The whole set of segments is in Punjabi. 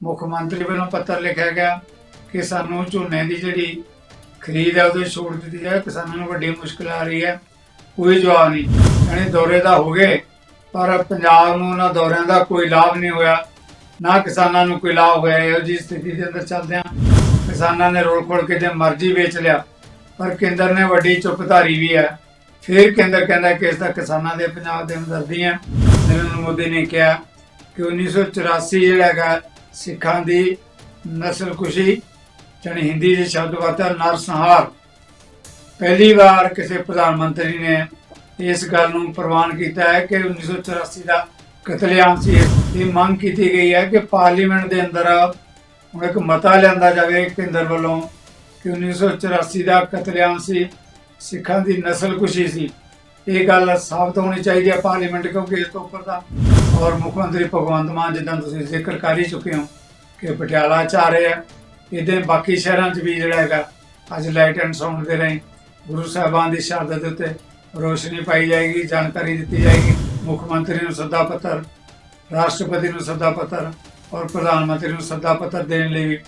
ਮੁੱਖ ਮੰਤਰੀ ਵੱਲੋਂ ਪੱਤਰ ਲਿਖਿਆ ਗਿਆ ਕਿ ਸਾਨੂੰ ਝੋਨੇ ਦੀ ਜਿਹੜੀ ਖਰੀਦ ਹੈ, ਉਹਦੇ ਛੋੜ ਦਿੱਤੀ ਜਾਵੇ ਕਿਸਾਨਾਂ ਨੂੰ ਵੱਡੀ ਮੁਸ਼ਕਲ ਆ ਰਹੀ ਹੈ। ਕੋਈ ਜਵਾਬ ਨਹੀਂ। ਯਾਨੀ ਦੌਰੇ ਦਾ ਹੋ ਗਏ, ਪਰ ਪੰਜਾਬ ਨੂੰ ਉਹਨਾਂ ਦੌਰਿਆਂ ਦਾ ਕੋਈ ਲਾਭ ਨਹੀਂ ਹੋਇਆ। ਨਾ ਕਿਸਾਨਾਂ ਨੂੰ ਕੋਈ ਲਾਭ ਹੋਇਆ, ਇਹੋ ਜਿਹੀ ਸਥਿਤੀ ਦੇ ਅੰਦਰ ਚੱਲਦਿਆਂ ਕਿਸਾਨਾਂ ਨੇ ਰੋਲ ਖੋਲ ਕੇ ਜੇ ਮਰਜ਼ੀ ਵੇਚ ਲਿਆ, ਪਰ ਕੇਂਦਰ ਨੇ ਵੱਡੀ ਚੁੱਪਧਾਰੀ ਵੀ ਹੈ। ਫਿਰ ਕੇਂਦਰ ਕਹਿੰਦਾ ਕਿ ਇਸ ਦਾ ਕਿਸਾਨਾਂ ਦੇ ਪੰਜਾਬ ਦੇ ਹਮਦਰਦੀ ਹੈ ਨਰਿੰਦਰ ਮੋਦੀ ਨੇ ਕਿਹਾ ਕਿ 1984 ਜਿਹੜਾ ਹੈਗਾ ਸਿੱਖਾਂ ਦੀ ਨਸਲਕੁਸ਼ੀ ਜਾਣੀ ਹਿੰਦੀ ਦੇ ਸ਼ਬਦ ਵਰਤਿਆ ਨਰਸੰਹਾਰ ਪਹਿਲੀ ਵਾਰ ਕਿਸੇ ਪ੍ਰਧਾਨ ਮੰਤਰੀ ਨੇ ਇਸ ਗੱਲ ਨੂੰ ਪ੍ਰਵਾਨ ਕੀਤਾ ਹੈ ਕਿ 1984 ਦਾ ਕਤਲੇਆਮ ਸੀ। ਇਹ ਮੰਗ ਕੀਤੀ ਗਈ ਹੈ ਕਿ ਪਾਰਲੀਮੈਂਟ ਦੇ ਅੰਦਰ ਹੁਣ ਇੱਕ ਮਤਾ ਲਿਆਂਦਾ ਜਾਵੇ ਕੇਂਦਰ ਵੱਲੋਂ ਕਿ 1984 ਦਾ ਕਤਲੇਆਮ ਸੀ, ਸਿੱਖਾਂ ਦੀ ਨਸਲਕੁਸ਼ੀ ਸੀ। ਇਹ ਗੱਲ ਸਾਬਤ ਹੋਣੀ ਚਾਹੀਦੀ ਹੈ ਪਾਰਲੀਮੈਂਟ ਕਿਉਂਕਿ ਇਸ ਤੋਂ ਉੱਪਰ ਦਾ ਔਰ ਮੁੱਖ ਮੰਤਰੀ ਭਗਵੰਤ ਮਾਨ, ਜਿੱਦਾਂ ਤੁਸੀਂ ਜ਼ਿਕਰ ਕਰ ਹੀ ਚੁੱਕੇ ਹੋ ਕਿ ਪਟਿਆਲਾ ਚ ਆ ਰਹੇ ਆ। ਇਹਦੇ ਬਾਕੀ ਸ਼ਹਿਰਾਂ 'ਚ ਵੀ ਜਿਹੜਾ ਹੈਗਾ, ਅੱਜ ਲਾਈਟ ਐਂਡ ਸਾਊਂਡ ਦੇ ਰਾਹੀਂ ਗੁਰੂ ਸਾਹਿਬਾਨ ਦੀ ਸ਼ਹਾਦਤ ਦੇ ਉੱਤੇ ਰੋਸ਼ਨੀ ਪਾਈ ਜਾਏਗੀ, ਜਾਣਕਾਰੀ ਦਿੱਤੀ ਜਾਏਗੀ। ਮੁੱਖ ਮੰਤਰੀ ਨੂੰ ਸੱਦਾ ਪੱਤਰ, ਰਾਸ਼ਟਰਪਤੀ ਨੂੰ ਸੱਦਾ ਪੱਤਰ ਔਰ ਪ੍ਰਧਾਨ ਮੰਤਰੀ ਨੂੰ ਸੱਦਾ ਪੱਤਰ ਦੇਣ ਲਈ ਵੀ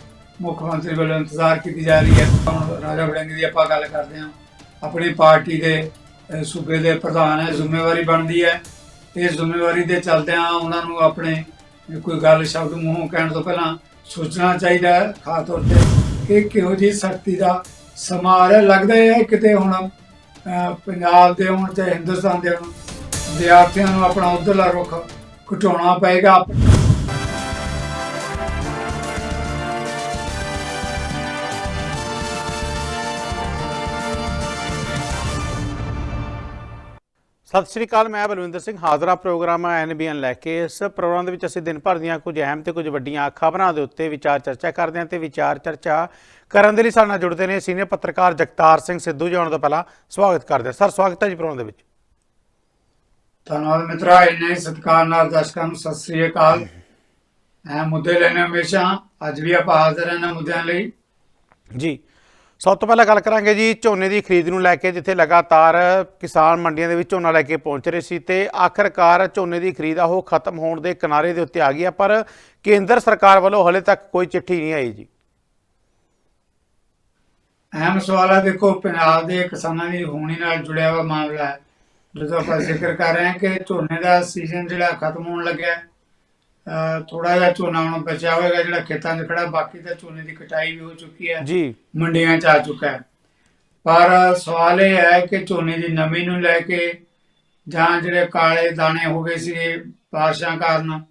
ਮੁੱਖ ਮੰਤਰੀ ਵੱਲੋਂ ਇੰਤਜ਼ਾਰ ਕੀਤੀ ਜਾ ਰਹੀ ਹੈ। ਹੁਣ ਰਾਜਾ ਵੜਿੰਗ ਦੀ ਆਪਾਂ ਗੱਲ ਕਰਦੇ ਹਾਂ। ਆਪਣੀ ਪਾਰਟੀ ਦੇ ਸੂਬੇ ਦੇ ਪ੍ਰਧਾਨ ਹੈ, ਜ਼ਿੰਮੇਵਾਰੀ ਬਣਦੀ ਹੈ। ਇਸ ਜ਼ਿੰਮੇਵਾਰੀ ਦੇ ਚਲਦਿਆਂ ਉਹਨਾਂ ਨੂੰ ਆਪਣੇ ਕੋਈ ਗੱਲ ਸ਼ਬਦ ਮੂੰਹੋਂ ਕਹਿਣ ਤੋਂ ਪਹਿਲਾਂ ਸੋਚਣਾ ਚਾਹੀਦਾ ਹੈ, ਖਾਸ ਤੌਰ ਤੇ ਕਿ ਕਿਹੋ ਜਿਹੀ ਸ਼ਕਤੀ ਦਾ ਸਮਾਰ ਹੈ। ਰਿਹਾ ਲੱਗਦਾ ਹੈ ਕਿਤੇ ਹੁਣ ਪੰਜਾਬ ਦੇ ਹੁਣ ਤੇ ਹਿੰਦੁਸਤਾਨ ਦੇ ਹੁਣ, ਵਿਦਿਆਰਥੀਆਂ ਨੂੰ ਆਪਣਾ ਉਧਰਲਾ ਰੁਖ ਘਟਾਉਣਾ ਪਏਗਾ। ਸਤਿ ਸ਼੍ਰੀ ਅਕਾਲ ਮੈਂ ਬਲਵਿੰਦਰ ਸਿੰਘ। ਹਾਜ਼ਰਾ ਪ੍ਰੋਗਰਾਮ ਐਨਬੀਐਨ ਲੈ ਕੇ। ਇਸ ਪ੍ਰੋਗਰਾਮ ਦੇ ਵਿੱਚ ਅਸੀਂ ਦਿਨ ਭਰ ਦੀਆਂ ਕੁਝ ਅਹਿਮ ਤੇ ਕੁਝ ਵੱਡੀਆਂ ਖਬਰਾਂ ਦੇ ਉੱਤੇ ਵਿਚਾਰ ਚਰਚਾ ਕਰਦੇ ਹਾਂ ਤੇ ਵਿਚਾਰ ਚਰਚਾ ਕਰਨ ਦੇ ਲਈ ਸਾਡੇ ਨਾਲ ਜੁੜਦੇ ਨੇ ਸੀਨੀਅਰ ਪੱਤਰਕਾਰ ਜਗਤਾਰ ਸਿੰਘ ਸਿੱਧੂ ਜੀ। ਆਉਣ ਤੋਂ ਪਹਿਲਾਂ ਸਵਾਗਤ ਕਰਦੇ ਹਾਂ। ਸਰ ਸਵਾਗਤ ਹੈ ਜੀ ਪ੍ਰੋਗਰਾਮ ਦੇ ਵਿੱਚ। ਧੰਨਵਾਦ ਮਿੱਤਰਾ ਇੰਨੇ ਸਤਿਕਾਰ ਨਾਲ ਦਰਸ਼ਕਾਂ ਨੂੰ ਸਤਿ ਸ੍ਰੀ ਅਕਾਲ। ਇਹ ਮੁੱਦੇ ਲੈਣੇ ਹਮੇਸ਼ਾ। ਅੱਜ ਵੀ ਆਪਾਂ ਹਾਜ਼ਰ ਹਾਂ ਮੁੱਦਿਆਂ ਲਈ। ਜੀ। ਸਭ ਤੋਂ ਪਹਿਲਾਂ ਗੱਲ ਕਰਾਂਗੇ ਜੀ ਝੋਨੇ ਦੀ ਖਰੀਦ ਨੂੰ ਲੈ ਕੇ, ਜਿੱਥੇ ਲਗਾਤਾਰ ਕਿਸਾਨ ਮੰਡੀਆਂ ਦੇ ਵਿੱਚ ਝੋਨਾ ਲੈ ਕੇ ਪਹੁੰਚ ਰਹੇ ਸੀ ਤੇ ਆਖਰਕਾਰ ਝੋਨੇ ਦੀ ਖਰੀਦ ਆ, ਉਹ ਖਤਮ ਹੋਣ ਦੇ ਕਿਨਾਰੇ ਦੇ ਉੱਤੇ ਆ ਗਈ ਆ, ਪਰ ਕੇਂਦਰ ਸਰਕਾਰ ਵੱਲੋਂ ਹਲੇ ਤੱਕ ਕੋਈ ਚਿੱਠੀ ਨਹੀਂ ਆਈ ਜੀ। ਅਹਿਮ ਸਵਾਲ ਹੈ ਦੇਖੋ ਪੰਜਾਬ ਦੇ ਕਿਸਾਨਾਂ ਦੀ ਹੋਣੀ ਨਾਲ ਜੁੜਿਆ ਹੋਇਆ ਮਾਮਲਾ ਹੈ। ਜਦੋਂ ਆਪਾਂ ਜ਼ਿਕਰ ਕਰ ਰਹੇ ਹਾਂ ਕਿ ਝੋਨੇ ਦਾ ਸੀਜ਼ਨ ਜਿਹੜਾ ਖਤਮ ਹੋਣ ਲੱਗਿਆ ਥੋੜਾ ਜਿਹਾ ਝੋਨਾ ਹੁਣ ਬਚਿਆ ਹੋਏਗਾ ਜਿਹੜਾ ਖੇਤਾਂ 'ਚ ਖੜਾ ਬਾਕੀ ਤਾਂ ਝੋਨੇ ਦੀ ਕਟਾਈ ਵੀ ਹੋ ਚੁੱਕੀ ਹੈ। ਜੀ। ਮੰਡੀਆਂ 'ਚ ਆ ਚੁੱਕਾ ਹੈ। ਪਰ ਸਵਾਲ ਇਹ ਹੈ ਕਿ ਝੋਨੇ ਦੀ ਨਮੀ ਨੂੰ ਲੈ ਕੇ ਜਾਂ ਜਿਹੜੇ ਕਾਲੇ ਦਾਣੇ ਹੋ ਗਏ ਸੀ ਬਾਰਿਸ਼ਾਂ ਕਾਰਨ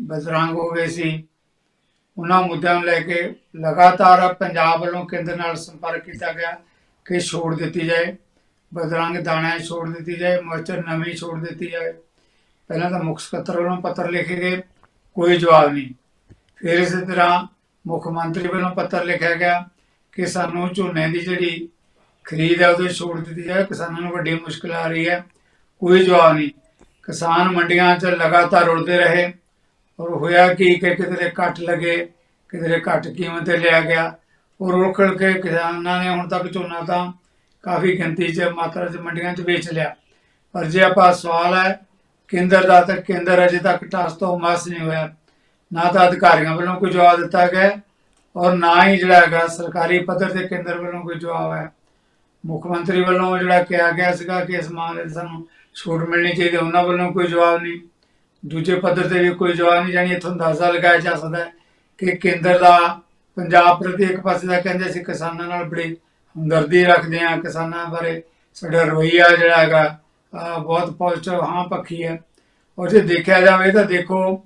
ਬਦਰੰਗ ਹੋ ਗਏ ਸੀ ਉਹਨਾਂ ਮੁੱਦਿਆਂ ਨੂੰ ਲੈ ਕੇ ਲਗਾਤਾਰ ਪੰਜਾਬ ਵੱਲੋਂ ਕੇਂਦਰ ਨਾਲ ਸੰਪਰਕ ਕੀਤਾ ਗਿਆ ਕਿ ਛੋੜ ਦਿੱਤੀ ਜਾਏ। ਬਦਰੰਗ ਦਾਣਾ ਛੋੜ ਦਿੱਤੀ ਜਾਏ ਮੋਇਸਚਰ ਨਮੀ ਛੋੜ ਦਿੱਤੀ ਜਾਏ। ਪਹਿਲਾਂ ਤਾਂ ਮੁੱਖ ਸਕੱਤਰ ਵੱਲੋਂ ਪੱਤਰ ਲਿਖੇ ਗਏ, ਕੋਈ ਜਵਾਬ ਨਹੀਂ। ਫਿਰ ਇਸੇ ਤਰ੍ਹਾਂ ਮੁੱਖ ਮੰਤਰੀ ਵੱਲੋਂ ਪੱਤਰ ਲਿਖਿਆ ਗਿਆ ਕਿ ਸਾਨੂੰ ਝੋਨੇ ਦੀ ਜਿਹੜੀ ਖਰੀਦ ਹੈ ਉਹਦੇ ਛੋੜ ਦਿੱਤੀ ਜਾਏ ਕਿਸਾਨਾਂ ਨੂੰ ਵੱਡੀ ਮੁਸ਼ਕਲ ਆ ਰਹੀ ਹੈ, ਕੋਈ ਜਵਾਬ ਨਹੀਂ। ਕਿਸਾਨ ਮੰਡੀਆਂ 'ਚ ਲਗਾਤਾਰ ਰੁਲਦੇ ਰਹੇ ਔਰ ਹੋਇਆ ਕਿ ਕਿਧਰੇ ਘੱਟ ਲਗੇ, ਕਿਧਰੇ ਘੱਟ ਕੀਮਤ ਤੇ ਲਿਆ ਗਿਆ ਔਰ ਰੋਕੜ ਕੇ ਕਿਸਾਨਾਂ ਨੇ ਹੁਣ ਤੱਕ ਝੋਨਾ ਤਾਂ ਕਾਫੀ ਗਿਣਤੀ 'ਚ, ਮਾਤਰਾ 'ਚ ਮੰਡੀਆਂ 'ਚ ਵੇਚ ਲਿਆ। ਪਰ ਜੇ ਆਪਾਂ ਸਵਾਲ ਹੈ ਕੇਂਦਰ ਦਾ ਤਾਂ ਕੇਂਦਰ ਅਜੇ ਤੱਕ ਟਾਸ ਤੋਂ ਮਸ ਨਹੀਂ ਹੋਇਆ। ਨਾ ਤਾਂ ਅਧਿਕਾਰੀਆਂ ਵੱਲੋਂ ਕੋਈ ਜਵਾਬ ਦਿੱਤਾ ਗਿਆ ਔਰ ਨਾ ਹੀ ਜਿਹੜਾ ਹੈਗਾ ਸਰਕਾਰੀ ਪੱਧਰ ਤੇ ਕੇਂਦਰ ਵੱਲੋਂ ਕੋਈ ਜਵਾਬ ਹੈ ਮੁੱਖ ਮੰਤਰੀ ਵੱਲੋਂ ਜਿਹੜਾ ਕਿਹਾ ਗਿਆ ਸੀਗਾ ਕਿ ਇਸ ਮਾਮਲੇ 'ਚ ਸਾਨੂੰ ਛੂਟ ਮਿਲਣੀ ਚਾਹੀਦੀ ਹੈ, ਉਹਨਾਂ ਵੱਲੋਂ ਕੋਈ ਜਵਾਬ ਨਹੀਂ। ਦੂਜੇ ਪੱਧਰ ਤੇ ਵੀ ਕੋਈ ਜਵਾਬ ਨਹੀਂ ਜਾਣੀ ਇੱਥੋਂ ਅੰਦਾਜ਼ਾ ਲਗਾਇਆ ਜਾ ਸਕਦਾ ਹੈ ਕਿ ਕੇਂਦਰ ਦਾ ਪੰਜਾਬ ਪ੍ਰਤੀ ਇੱਕ ਪਾਸੇ ਦਾ ਕਹਿੰਦੇ ਸੀ ਕਿਸਾਨਾਂ ਨਾਲ ਬੜੀ ਹਮਦਰਦੀ ਰੱਖਦੇ ਆ ਕਿਸਾਨਾਂ ਬਾਰੇ। ਸਾਡਾ ਰਵੱਈਆ ਜਿਹੜਾ ਹੈਗਾ ਬਹੁਤ ਪੋਜ਼ਿਟਿਵ ਹਾਂ ਪੱਖੀ ਹੈ। ਔਰ ਜੇ ਦੇਖਿਆ ਜਾਵੇ ਤਾਂ ਦੇਖੋ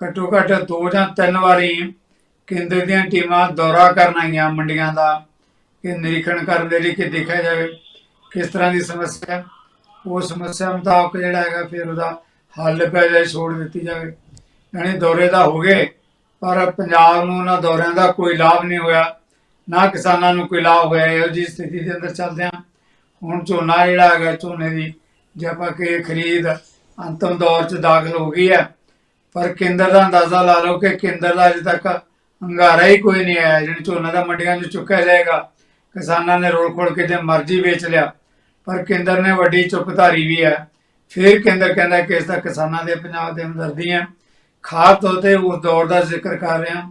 ਘੱਟੋ ਘੱਟ ਦੋ ਜਾਂ ਤਿੰਨ ਵਾਰੀ ਕੇਂਦਰ ਦੀਆਂ ਟੀਮਾਂ ਦੌਰਾ ਕਰਨ ਆਈਆਂ ਮੰਡੀਆਂ ਦਾ, ਕਿ ਨਿਰੀਖਣ ਕਰਨ ਦੇ ਲਈ, ਕਿ ਦੇਖਿਆ ਜਾਵੇ ਕਿਸ ਤਰ੍ਹਾਂ ਦੀ ਸਮੱਸਿਆ। ਉਹ ਸਮੱਸਿਆ ਮੁਤਾਬਕ ਜਿਹੜਾ ਹੈਗਾ, ਫਿਰ ਉਹਦਾ ਹੱਲ ਪੈ ਜਾਏ, ਛੋੜ ਦਿੱਤੀ ਜਾਵੇ। ਯਾਨੀ ਦੌਰੇ ਦਾ ਹੋ ਗਏ, ਪਰ ਪੰਜਾਬ ਨੂੰ ਉਹਨਾਂ ਦੌਰਿਆਂ ਦਾ ਕੋਈ ਲਾਭ ਨਹੀਂ ਹੋਇਆ। ਨਾ ਕਿਸਾਨਾਂ ਨੂੰ ਕੋਈ ਲਾਭ ਹੋਇਆ, ਇਹੋ ਜਿਹੀ ਸਥਿਤੀ ਦੇ ਅੰਦਰ ਚੱਲਦਿਆਂ। ਹੁਣ ਝੋਨਾ ਜਿਹੜਾ ਹੈਗਾ, ਝੋਨੇ ਦੀ ਜੇ ਆਪਾਂ ਕਿ ਖਰੀਦ, ਅੰਤਮ ਦੌਰ 'ਚ ਦਾਖਲ ਹੋ ਗਈ ਹੈ, ਪਰ ਕੇਂਦਰ ਦਾ ਅੰਦਾਜ਼ਾ ਲਾ ਲਓ ਕਿ ਕੇਂਦਰ ਦਾ ਅਜੇ ਤੱਕ ਹੰਗਾਰਾ ਹੀ ਕੋਈ ਨਹੀਂ ਆਇਆ, ਜਿਹੜੀ ਝੋਨਾ ਦਾ ਮੰਡੀਆਂ 'ਚ ਚੁੱਕਿਆ ਜਾਏਗਾ, ਕਿਸਾਨਾਂ ਨੇ ਰੋਲ ਖੋਲ ਕੇ ਜੇ ਮਰਜ਼ੀ ਵੇਚ ਲਿਆ, ਪਰ ਕੇਂਦਰ ਨੇ ਵੱਡੀ ਚੁੱਪ ਧਾਰੀ ਵੀ ਹੈ। ਫਿਰ ਕੇਂਦਰ ਕਹਿੰਦਾ ਕਿ ਇਸ ਦਾ ਕਿਸਾਨਾਂ ਦੇ ਪੰਜਾਬ ਦੇ ਹਮਦਰਦੀ ਹੈ। ਖਾਸ ਤੌਰ ਤੇ ਉਸ ਦੌਰ ਦਾ ਜ਼ਿਕਰ ਕਰ ਰਿਹਾ,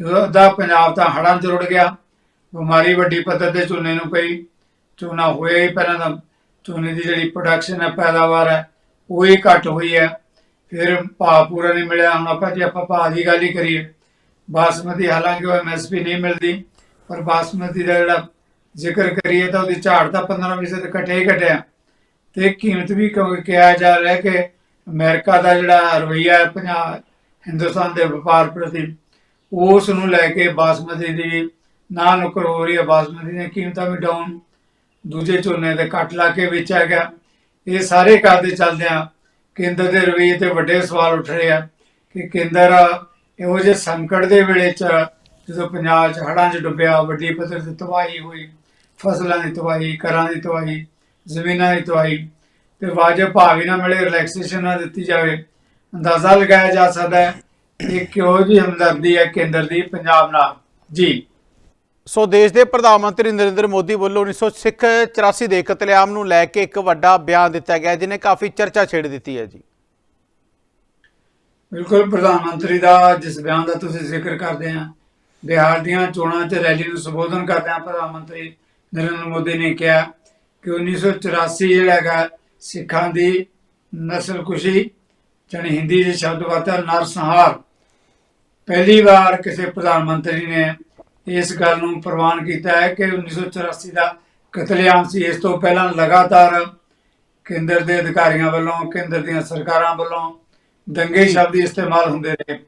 ਜਦੋਂ ਅੱਧਾ ਪੰਜਾਬ ਤਾਂ ਹੜ੍ਹਾਂ 'ਚ ਰੁੜ ਗਿਆ, ਬਿਮਾਰੀ ਵੱਡੀ ਪੱਧਰ ਤੇ ਝੋਨੇ ਨੂੰ ਪਈ, ਝੋਨਾ ਹੋਇਆ ਹੀ ਪਹਿਲਾਂ ਤਾਂ ਝੋਨੇ ਦੀ ਜਿਹੜੀ ਪ੍ਰੋਡਕਸ਼ਨ ਹੈ, ਪੈਦਾਵਾਰ ਹੈ, ਉਹ ਹੀ ਘੱਟ ਹੋਈ ਹੈ। ਫਿਰ ਭਾਅ ਪੂਰਾ ਨਹੀਂ ਮਿਲਿਆ। ਹੁਣ ਆਪਾਂ ਜੇ ਆਪਾਂ ਭਾਅ ਦੀ ਗੱਲ ਹੀ ਕਰੀਏ, ਬਾਸਮਤੀ ਹਾਲਾਂਕਿ ਉਹ ਐਮਐਸਪੀ ਨਹੀਂ ਮਿਲਦੀ, ਪਰ ਬਾਸਮਤੀ ਦਾ ਜਿਹੜਾ ਜ਼ਿਕਰ ਕਰੀਏ ਤਾਂ ਉਹਦੀ ਝਾੜ ਤਾਂ 15% ਘਟੇ ਹੀ ਘਟਿਆ ਤੇ ਕੀਮਤ ਵੀ ਕਿਹਾ ਜਾ ਰਿਹਾ ਕਿ ਅਮਰੀਕਾ ਦਾ ਜਿਹੜਾ ਰਵਈਆ ਹੈ, ਪੰਜਾਬ, ਹਿੰਦੁਸਤਾਨ ਦੇ ਵਪਾਰ ਪ੍ਰਤੀ, ਉਸ ਨੂੰ ਲੈ ਕੇ ਬਾਸਮਤੀ ਦੀ ਨਾ ਨੁਕਰ ਹੋ। ਰਹੀ ਹੈ ਬਾਸਮਤੀ ਦੀਆਂ ਕੀਮਤਾਂ ਵੀ ਡਾਊਨ ਦੂਜੇ ਝੋਨੇ ਦੇ ਕੱਟ ਲਾ ਕੇ ਵੇਚਿਆ ਗਿਆ। ਇਹ ਸਾਰੇ ਕਰਦੇ ਚੱਲਦਿਆਂ ਕੇਂਦਰ ਦੇ ਰਵਈਏ ਤੇ ਵੱਡੇ ਸਵਾਲ ਉੱਠ ਰਹੇ ਆ ਕਿ ਕੇਂਦਰ ਇਹੋ ਜਿਹੇ ਸੰਕਟ ਦੇ ਵੇਲੇ ਚ ਜਦੋਂ ਪੰਜਾਬ 'ਚ ਹੜ੍ਹਾਂ 'ਚ ਡੁੱਬਿਆ, ਵੱਡੀ ਪੱਧਰ ਤੇ ਤਬਾਹੀ ਹੋਈ, ਫਸਲਾਂ ਦੀ ਤਬਾਹੀ, ਘਰਾਂ ਦੀ ਤਬਾਹੀ, ਜ਼ਮੀਨਾਂ ਦੀ ਤਬਾਹੀ ਤੇ ਵਾਜਬ ਭਾਅ ਵੀ ਨਾ ਮਿਲੇ ਰਿਲੈਕਸੇਸ਼ਨ ਨਾ ਦਿੱਤੀ ਜਾਵੇ, ਅੰਦਾਜ਼ਾ ਲਗਾਇਆ ਜਾ ਸਕਦਾ ਹੈ ਕਿ ਕਿਹੋ ਜਿਹੀ ਹਮਦਰਦੀ ਹੈ ਕੇਂਦਰ ਦੀ, ਪੰਜਾਬ ਨਾਲ। ਜੀ। ਸੋ ਦੇਸ਼ ਦੇ ਪ੍ਰਧਾਨ ਮੰਤਰੀ ਨਰਿੰਦਰ ਮੋਦੀ ਵੱਲੋਂ 1984 ਦੇ ਕਤਲੇਆਮ ਨੂੰ ਲੈ ਕੇ ਇੱਕ ਵੱਡਾ ਬਿਆਨ ਦਿੱਤਾ ਗਿਆ ਜਿਹਨੇ ਕਾਫੀ ਚਰਚਾ ਛੇੜ ਦਿੱਤੀ ਹੈ ਜੀ। ਬਿਲਕੁਲ, ਪ੍ਰਧਾਨ ਮੰਤਰੀ ਦਾ ਜਿਸ ਬਿਆਨ ਦਾ ਤੁਸੀਂ ਜ਼ਿਕਰ ਕਰਦੇ ਆ, ਬਿਹਾਰ ਦੀਆਂ ਚੋਣਾਂ 'ਚ ਰੈਲੀ ਨੂੰ ਸੰਬੋਧਨ ਕਰਦਿਆਂ ਪ੍ਰਧਾਨ ਮੰਤਰੀ ਨਰਿੰਦਰ ਮੋਦੀ ਨੇ ਕਿਹਾ ਕਿ 1984 ਜਿਹੜਾ ਹੈਗਾ ਸਿੱਖਾਂ ਦੀ ਨਸਲਕੁਸ਼ੀ, ਜਾਣੀ ਹਿੰਦੀ ਦੇ ਸ਼ਬਦ ਵਰਤਿਆ ਨਰਸੰਹਾਰ ਪਹਿਲੀ ਵਾਰ ਕਿਸੇ ਪ੍ਰਧਾਨ ਮੰਤਰੀ ਨੇ ਇਸ ਗੱਲ ਨੂੰ ਪ੍ਰਵਾਨ ਕੀਤਾ ਹੈ ਕਿ 1984 ਦਾ ਕਤਲੇਆਮ ਸੀ। ਇਸ ਤੋਂ ਪਹਿਲਾਂ ਲਗਾਤਾਰ ਕੇਂਦਰ ਦੇ ਅਧਿਕਾਰੀਆਂ ਵੱਲੋਂ, ਕੇਂਦਰ ਦੀਆਂ ਸਰਕਾਰਾਂ ਵੱਲੋਂ ਦੰਗੇ ਸ਼ਬਦ ਇਸਤੇਮਾਲ ਹੁੰਦੇ ਰਹੇ।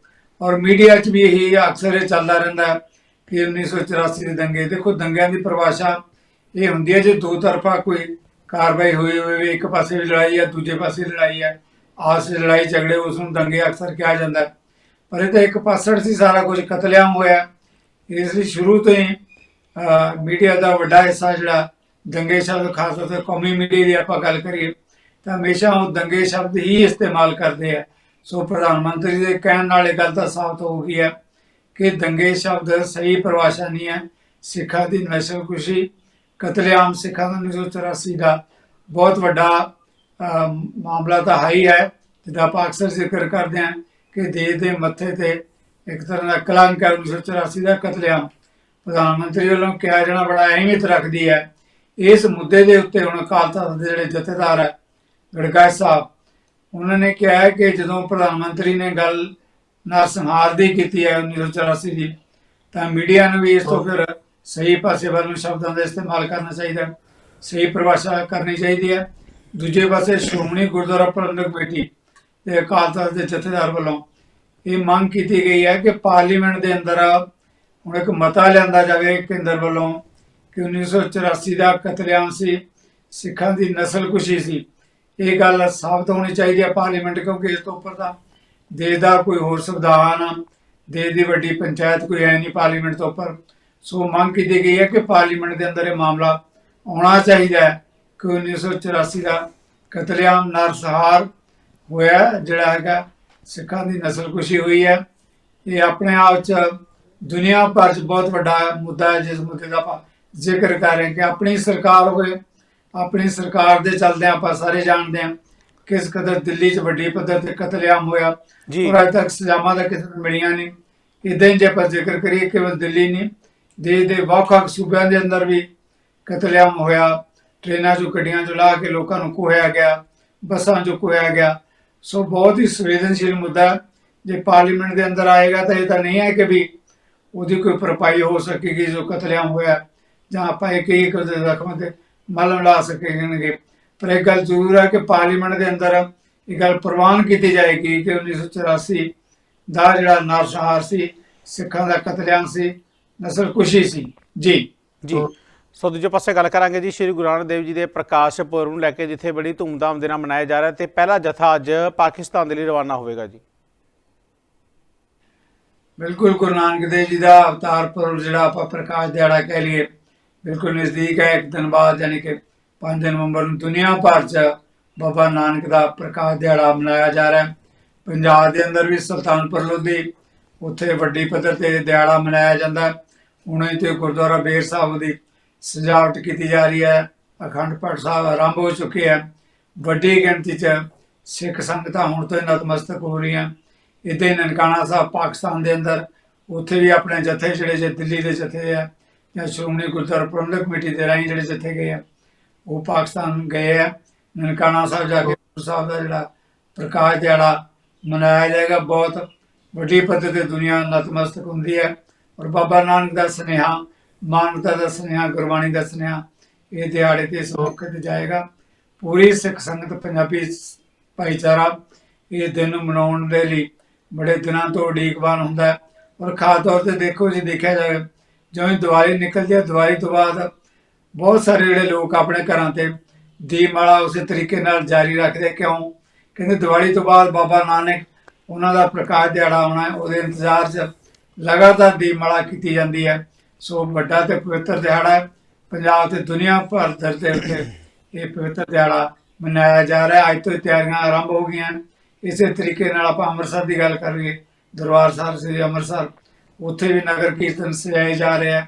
ਔਰ ਮੀਡੀਆ 'ਚ ਵੀ ਇਹ ਅਕਸਰ ਇਹ ਚੱਲਦਾ ਰਹਿੰਦਾ ਹੈ ਕਿ 1984 ਦੇ ਦੰਗੇ। ਦੇਖੋ, ਦੰਗਿਆਂ ਦੀ ਪਰਿਭਾਸ਼ਾ ਇਹ ਹੁੰਦੀ ਹੈ, ਜੇ ਦੋ ਤਰਫਾ ਕੋਈ ਕਾਰਵਾਈ ਹੋਈ ਹੋਵੇ, ਇੱਕ ਪਾਸੇ ਲੜਾਈ ਹੈ, ਦੂਜੇ ਪਾਸੇ ਲੜਾਈ ਹੈ, ਆਪਸ ਵਿੱਚ ਲੜਾਈ ਝਗੜੇ, ਉਸ ਨੂੰ ਦੰਗੇ ਅਕਸਰ ਕਿਹਾ ਜਾਂਦਾ ਪਰ ਇਹ ਤਾਂ ਇੱਕ ਪਾਸੜ ਸੀ, ਸਾਰਾ ਕੁਝ ਕਤਲੇਆਮ ਹੋਇਆ ਇਸ ਲਈ ਸ਼ੁਰੂ ਤੋਂ ਹੀ ਮੀਡੀਆ ਦਾ ਵੱਡਾ ਹਿੱਸਾ ਜਿਹੜਾ ਦੰਗੇ ਸ਼ਬਦ, ਖਾਸ ਤੌਰ ਤੇ ਕੌਮੀ ਮੀਡੀਆ ਦੀ ਆਪਾਂ ਗੱਲ ਕਰੀਏ, ਤਾਂ ਹਮੇਸ਼ਾ ਉਹ ਦੰਗੇ ਸ਼ਬਦ ਹੀ ਇਸਤੇਮਾਲ ਕਰਦੇ ਆ। ਸੋ ਪ੍ਰਧਾਨ ਮੰਤਰੀ ਦੇ ਕਹਿਣ ਨਾਲ ਇਹ ਗੱਲ ਤਾਂ ਸਾਫ਼ ਹੋ ਗਈ ਹੈ ਕਿ ਦੰਗੇ ਸ਼ਬਦ ਸਹੀ ਪਰਿਭਾਸ਼ਾ ਨਹੀਂ ਹੈ। ਸਿੱਖਾਂ ਦੀ ਨਸਲਕੁਸ਼ੀ, ਕਤਲੇਆਮ ਸਿੱਖਾਂ ਦਾ 1984 ਦਾ ਬਹੁਤ ਵੱਡਾ ਮਾਮਲਾ ਤਾਂ ਹਾਈ ਹੈ। ਜਿੱਦਾਂ ਆਪਾਂ ਅਕਸਰ ਜ਼ਿਕਰ ਕਰਦੇ ਹਾਂ ਕਿ ਦੇਸ਼ ਦੇ ਮੱਥੇ ਤੇ ਇੱਕ ਤਰ੍ਹਾਂ ਦਾ ਕਲੰਕ ਹੈ 1984 ਦਾ ਕਤਲੇਆਮ। ਪ੍ਰਧਾਨ ਮੰਤਰੀ ਵੱਲੋਂ ਕਿਹਾ ਜਾਣਾ ਬੜਾ ਅਹਿਮੀਅਤ ਰੱਖਦੀ ਹੈ। ਇਸ ਮੁੱਦੇ ਦੇ ਉੱਤੇ ਹੁਣ ਅਕਾਲ ਤਖਤ ਦੇ ਜਿਹੜੇ ਜਥੇਦਾਰ ਹੈ ਗੜਗਾਹ ਸਾਹਿਬ, ਉਹਨਾਂ ਨੇ ਕਿਹਾ ਕਿ ਜਦੋਂ ਪ੍ਰਧਾਨ ਮੰਤਰੀ ਨੇ ਗੱਲ ਨਰਸੰਹਾਰ ਦੀ ਕੀਤੀ ਹੈ 1984 ਦੀ, ਤਾਂ ਮੀਡੀਆ ਨੂੰ ਵੀ ਇਸ ਤੋਂ ਫਿਰ ਸਹੀ ਪਾਸੇ ਵੱਲ ਨੂੰ ਸ਼ਬਦਾਂ ਦਾ ਇਸਤੇਮਾਲ ਕਰਨਾ ਚਾਹੀਦਾ ਸਹੀ ਪਰਿਭਾਸ਼ਾ ਕਰਨੀ ਚਾਹੀਦੀ ਹੈ। ਦੂਜੇ ਪਾਸੇ ਸ਼੍ਰੋਮਣੀ ਗੁਰਦੁਆਰਾ ਪ੍ਰਬੰਧਕ ਕਮੇਟੀ ਤੇ ਅਕਾਲ ਤਖਤ ਦੇ ਜਥੇਦਾਰ ਵੱਲੋਂ ਇਹ ਮੰਗ ਕੀਤੀ ਗਈ ਹੈ ਕਿ ਪਾਰਲੀਮੈਂਟ ਦੇ ਅੰਦਰ ਹੁਣ ਇੱਕ ਮਤਾ ਲਿਆਂਦਾ ਜਾਵੇ ਕੇਂਦਰ ਵੱਲੋਂ ਕਿ 1984 ਦਾ ਕਤਲੇਆਮ ਸੀ, ਸਿੱਖਾਂ ਦੀ ਨਸਲਕੁਸ਼ੀ ਸੀ। ਇਹ ਗੱਲ ਸਾਬਤ ਹੋਣੀ ਚਾਹੀਦੀ ਹੈ ਪਾਰਲੀਮੈਂਟ ਕਿਉਂਕਿ ਇਸ ਤੋਂ ਉੱਪਰ ਤਾਂ ਦੇਸ਼ ਦਾ ਕੋਈ ਹੋਰ ਸੰਵਿਧਾਨ, ਦੇਸ਼ ਦੀ ਵੱਡੀ ਪੰਚਾਇਤ ਕੋਈ ਹੈ ਨਹੀਂ ਪਾਰਲੀਮੈਂਟ ਤੋਂ ਉੱਪਰ। ਸੋ ਮੰਗ ਕੀਤੀ ਗਈ ਹੈ ਕਿ ਪਾਰਲੀਮੈਂਟ ਦੇ ਅੰਦਰ ਇਹ ਮਾਮਲਾ ਆਉਣਾ ਚਾਹੀਦਾ ਹੈ ਕਿ 1984 ਦਾ ਕਤਲੇਆਮ ਨਰਸਹਾਰ ਹੋਇਆ ਜਿਹੜਾ ਹੈਗਾ ਸਿੱਖਾਂ ਦੀ ਨਸਲਕੁਸ਼ੀ ਹੋਈ ਹੈ। ਇਹ ਆਪਣੇ ਆਪ ਚ ਦੁਨੀਆ ਭਰ ਚ ਬਹੁਤ ਵੱਡਾ ਮੁੱਦਾ ਹੈ ਜਿਸ ਮੁੱਦੇ ਦਾ ਆਪਾਂ ਜ਼ਿਕਰ ਕਰ ਰਹੇ ਕਿ ਆਪਣੀ ਸਰਕਾਰ ਹੋਵੇ ਆਪਣੀ ਸਰਕਾਰ ਦੇ ਚੱਲਦੇ ਆਪਾਂ ਸਾਰੇ ਜਾਣਦੇ ਹਾਂ ਕਿਸ ਕਦਰ ਦਿੱਲੀ 'ਚ ਵੱਡੀ ਪੱਧਰ ਤੇ ਕਤਲੇਆਮ ਹੋਇਆ। ਔਰ ਅੱਜ ਤੱਕ ਸਜ਼ਾਵਾਂ ਦਾ ਕਿਸੇ ਨੂੰ ਮਿਲੀਆਂ ਨਹੀਂ। ਇਦਾਂ ਹੀ ਜੇ ਆਪਾਂ ਜ਼ਿਕਰ ਕਰੀਏ ਕੇਵਲ ਦਿੱਲੀ ਨਹੀਂ ਦੇਸ਼ ਦੇ ਵੱਖ-ਵੱਖ ਸੂਬਿਆਂ ਦੇ ਅੰਦਰ ਵੀ ਕਤਲੇਆਮ ਹੋਇਆ। ਟ੍ਰੇਨਾਂ 'ਚੋਂ ਗੱਡੀਆਂ 'ਚੋਂ ਲਾ ਕੇ ਲੋਕਾਂ ਨੂੰ ਕੋਹਿਆ ਗਿਆ ਬੱਸਾਂ 'ਚੋਂ ਕੋਹਿਆ ਗਿਆ। ਸੋ ਬਹੁਤ ਹੀ ਸੰਵੇਦਨਸ਼ੀਲ ਮੁੱਦਾ ਜੇ ਪਾਰਲੀਮੈਂਟ ਦੇ ਅੰਦਰ ਆਏਗਾ ਤਾਂ ਇਹ ਤਾਂ ਨਹੀਂ ਹੈ ਕਿ ਵੀ ਉਹਦੀ ਕੋਈ ਭਰਪਾਈ ਹੋ ਸਕੇਗੀ, ਜੋ ਕਤਲੇਆਮ ਹੋਇਆ, ਜਾਂ ਆਪਾਂ ਇਹ ਕਹੀਏ ਕਿ ਜ਼ਖਮਾਂ ਤੇ ਮਲਮ ਲਾ ਸਕੇਗੇ ਪਰ ਇਹ ਗੱਲ ਜ਼ਰੂਰ ਹੈ ਕਿ ਪਾਰਲੀਮੈਂਟ ਦੇ ਅੰਦਰ ਇਹ ਗੱਲ ਪ੍ਰਵਾਨ ਕੀਤੀ ਜਾਏਗੀ ਕਿ 1984 ਦਾ ਜਿਹੜਾ ਨਰਸੰਹਾਰ ਸੀ, ਸਿੱਖਾਂ ਦਾ ਕਤਲੇਆਮ ਸੀ ਨਸਲ ਨਸਲਕੁਸ਼ੀ ਸੀ। ਜੀ। ਜੀ। ਸੋ ਦੂਜੇ ਪਾਸੇ ਗੱਲ ਕਰਾਂਗੇ ਜੀ, ਸ੍ਰੀ ਗੁਰੂ ਨਾਨਕ ਦੇਵ ਜੀ ਦੇ ਪ੍ਰਕਾਸ਼ ਪੁਰਬ ਨੂੰ ਲੈ ਕੇ, ਜਿੱਥੇ ਬੜੀ ਧੂਮਧਾਮ ਦੇ ਨਾਲ ਮਨਾਇਆ ਜਾ ਰਿਹਾ ਤੇ ਪਹਿਲਾ ਜਥਾ ਅੱਜ ਪਾਕਿਸਤਾਨ ਦੇ ਲਈ ਰਵਾਨਾ ਹੋਵੇਗਾ ਜੀ। ਬਿਲਕੁਲ, ਗੁਰੂ ਨਾਨਕ ਦੇਵ ਜੀ ਦਾ ਅਵਤਾਰ ਪੁਰਬ ਜਿਹੜਾ ਆਪਾਂ ਪ੍ਰਕਾਸ਼ ਦਿਹਾੜਾ ਕਹਿ ਲਈਏ, ਬਿਲਕੁਲ ਨਜ਼ਦੀਕ ਹੈ। ਇੱਕ ਦਿਨ ਬਾਅਦ ਯਾਨੀ ਕਿ 5 ਨਵੰਬਰ ਨੂੰ ਦੁਨੀਆ ਭਰ 'ਚ ਬਾਬਾ ਨਾਨਕ ਦਾ ਪ੍ਰਕਾਸ਼ ਦਿਹਾੜਾ ਮਨਾਇਆ ਜਾ ਰਿਹਾ ਹੈ। ਪੰਜਾਬ ਦੇ ਅੰਦਰ ਵੀ ਸੁਲਤਾਨਪੁਰ ਲੋਧੀ, ਉੱਥੇ ਵੱਡੀ ਪੱਧਰ ਤੇ ਦਿਹਾੜਾ ਮਨਾਇਆ ਜਾਂਦਾ ਹੈ। ਹੁਣੇ ਤੇ ਗੁਰਦੁਆਰਾ ਬੇਰ ਸਾਹਿਬ ਦੀ ਸਜਾਵਟ ਕੀਤੀ ਜਾ ਰਹੀ ਹੈ। ਅਖੰਡ ਪਾਠ ਸਾਹਿਬ ਆਰੰਭ ਹੋ ਚੁੱਕੇ ਹੈ। ਵੱਡੀ ਗਿਣਤੀ 'ਚ ਸਿੱਖ ਸੰਗਤਾਂ ਹੁਣ ਤੋਂ ਹੀ ਨਤਮਸਤਕ ਹੋ ਰਹੀਆਂ। ਇੱਦਾਂ ਨਨਕਾਣਾ ਸਾਹਿਬ ਪਾਕਿਸਤਾਨ ਦੇ ਅੰਦਰ, ਉੱਥੇ ਵੀ ਆਪਣੇ ਜਥੇ ਜਿਹੜੇ ਜੇ ਦਿੱਲੀ ਦੇ ਜਥੇ ਆ ਜਾਂ ਸ਼੍ਰੋਮਣੀ ਗੁਰਦੁਆਰਾ ਪ੍ਰਬੰਧਕ ਕਮੇਟੀ ਦੇ ਰਾਹੀਂ ਜਿਹੜੇ ਜਥੇ ਗਏ ਆ, ਉਹ ਪਾਕਿਸਤਾਨ ਗਏ ਆ। ਨਨਕਾਣਾ ਸਾਹਿਬ ਜਾ ਕੇ ਸਾਹਿਬ ਦਾ ਜਿਹੜਾ ਪ੍ਰਕਾਸ਼ ਦਿਹਾੜਾ ਮਨਾਇਆ ਜਾਏਗਾ ਬਹੁਤ। ਵੱਡੀ ਪੱਧਰ ਤੇ ਦੁਨੀਆ ਨਤਮਸਤਕ ਹੁੰਦੀ ਹੈ। ਔਰ ਬਾਬਾ ਨਾਨਕ ਦਾ ਸੁਨੇਹਾ ਮਾਨਵਤਾ ਦਾ ਸੁਨੇਹਾ, ਗੁਰਬਾਣੀ ਦਾ ਸੁਨੇਹਾ, ਇਹ ਦਿਹਾੜੇ ਤੇ ਇਸ ਜਾਏਗਾ। ਪੂਰੀ ਸਿੱਖ ਸੰਗਤ, ਪੰਜਾਬੀ ਭਾਈਚਾਰਾ ਇਹ ਦਿਨ ਮਨਾਉਣ ਦੇ ਲਈ ਬੜੇ ਦਿਨਾਂ ਤੋਂ ਉਡੀਕਵਾਨ ਹੁੰਦਾ ਹੈ। ਔਰ ਖਾਸ ਤੌਰ ਤੇ ਦੇਖੋ ਜੀ, ਦੇਖਿਆ ਜਾਵੇ, ਜਿਵੇਂ ਦੀਵਾਲੀ ਨਿਕਲਦੀ ਹੈ, ਦੀਵਾਲੀ ਤੋਂ ਬਾਅਦ ਬਹੁਤ ਸਾਰੇ ਜਿਹੜੇ ਲੋਕ ਆਪਣੇ ਘਰਾਂ ਤੇ ਦੀਪਮਾਲਾ ਉਸੇ ਤਰੀਕੇ ਨਾਲ ਜਾਰੀ ਰੱਖਦੇ ਕਿਉਂ? ਕਹਿੰਦੇ ਦੀਵਾਲੀ ਤੋਂ ਬਾਅਦ ਬਾਬਾ ਨਾਨਕ ਉਹਨਾਂ ਦਾ ਪ੍ਰਕਾਸ਼ ਦਿਹਾੜਾ ਆਉਣਾ ਹੈ, ਉਹਦੇ ਇੰਤਜ਼ਾਰ 'ਚ ਲਗਾਤਾਰ ਦੀਪਮਾਲਾ ਕੀਤੀ ਜਾਂਦੀ ਹੈ। ਸੋ ਵੱਡਾ ਤੇ ਪਵਿੱਤਰ ਦਿਹਾੜਾ ਹੈ ਪੰਜਾਬ ਤੇ ਦੁਨੀਆ ਭਰ ਦਰ ਦੇ ਉੱਤੇ ਇਹ ਪਵਿੱਤਰ ਦਿਹਾੜਾ ਮਨਾਇਆ ਜਾ ਰਿਹਾ ਅੱਜ ਤੋਂ ਤਿਆਰੀਆਂ ਆਰੰਭ ਹੋ ਗਈਆਂ ਹਨ। ਇਸੇ ਤਰੀਕੇ ਨਾਲ ਆਪਾਂ ਅੰਮ੍ਰਿਤਸਰ ਦੀ ਗੱਲ ਕਰੀਏ, ਦਰਬਾਰ ਸਾਹਿਬ ਸ੍ਰੀ ਅੰਮ੍ਰਿਤਸਰ, ਉੱਥੇ ਵੀ ਨਗਰ ਕੀਰਤਨ ਸਜਾਏ ਜਾ ਰਹੇ ਆ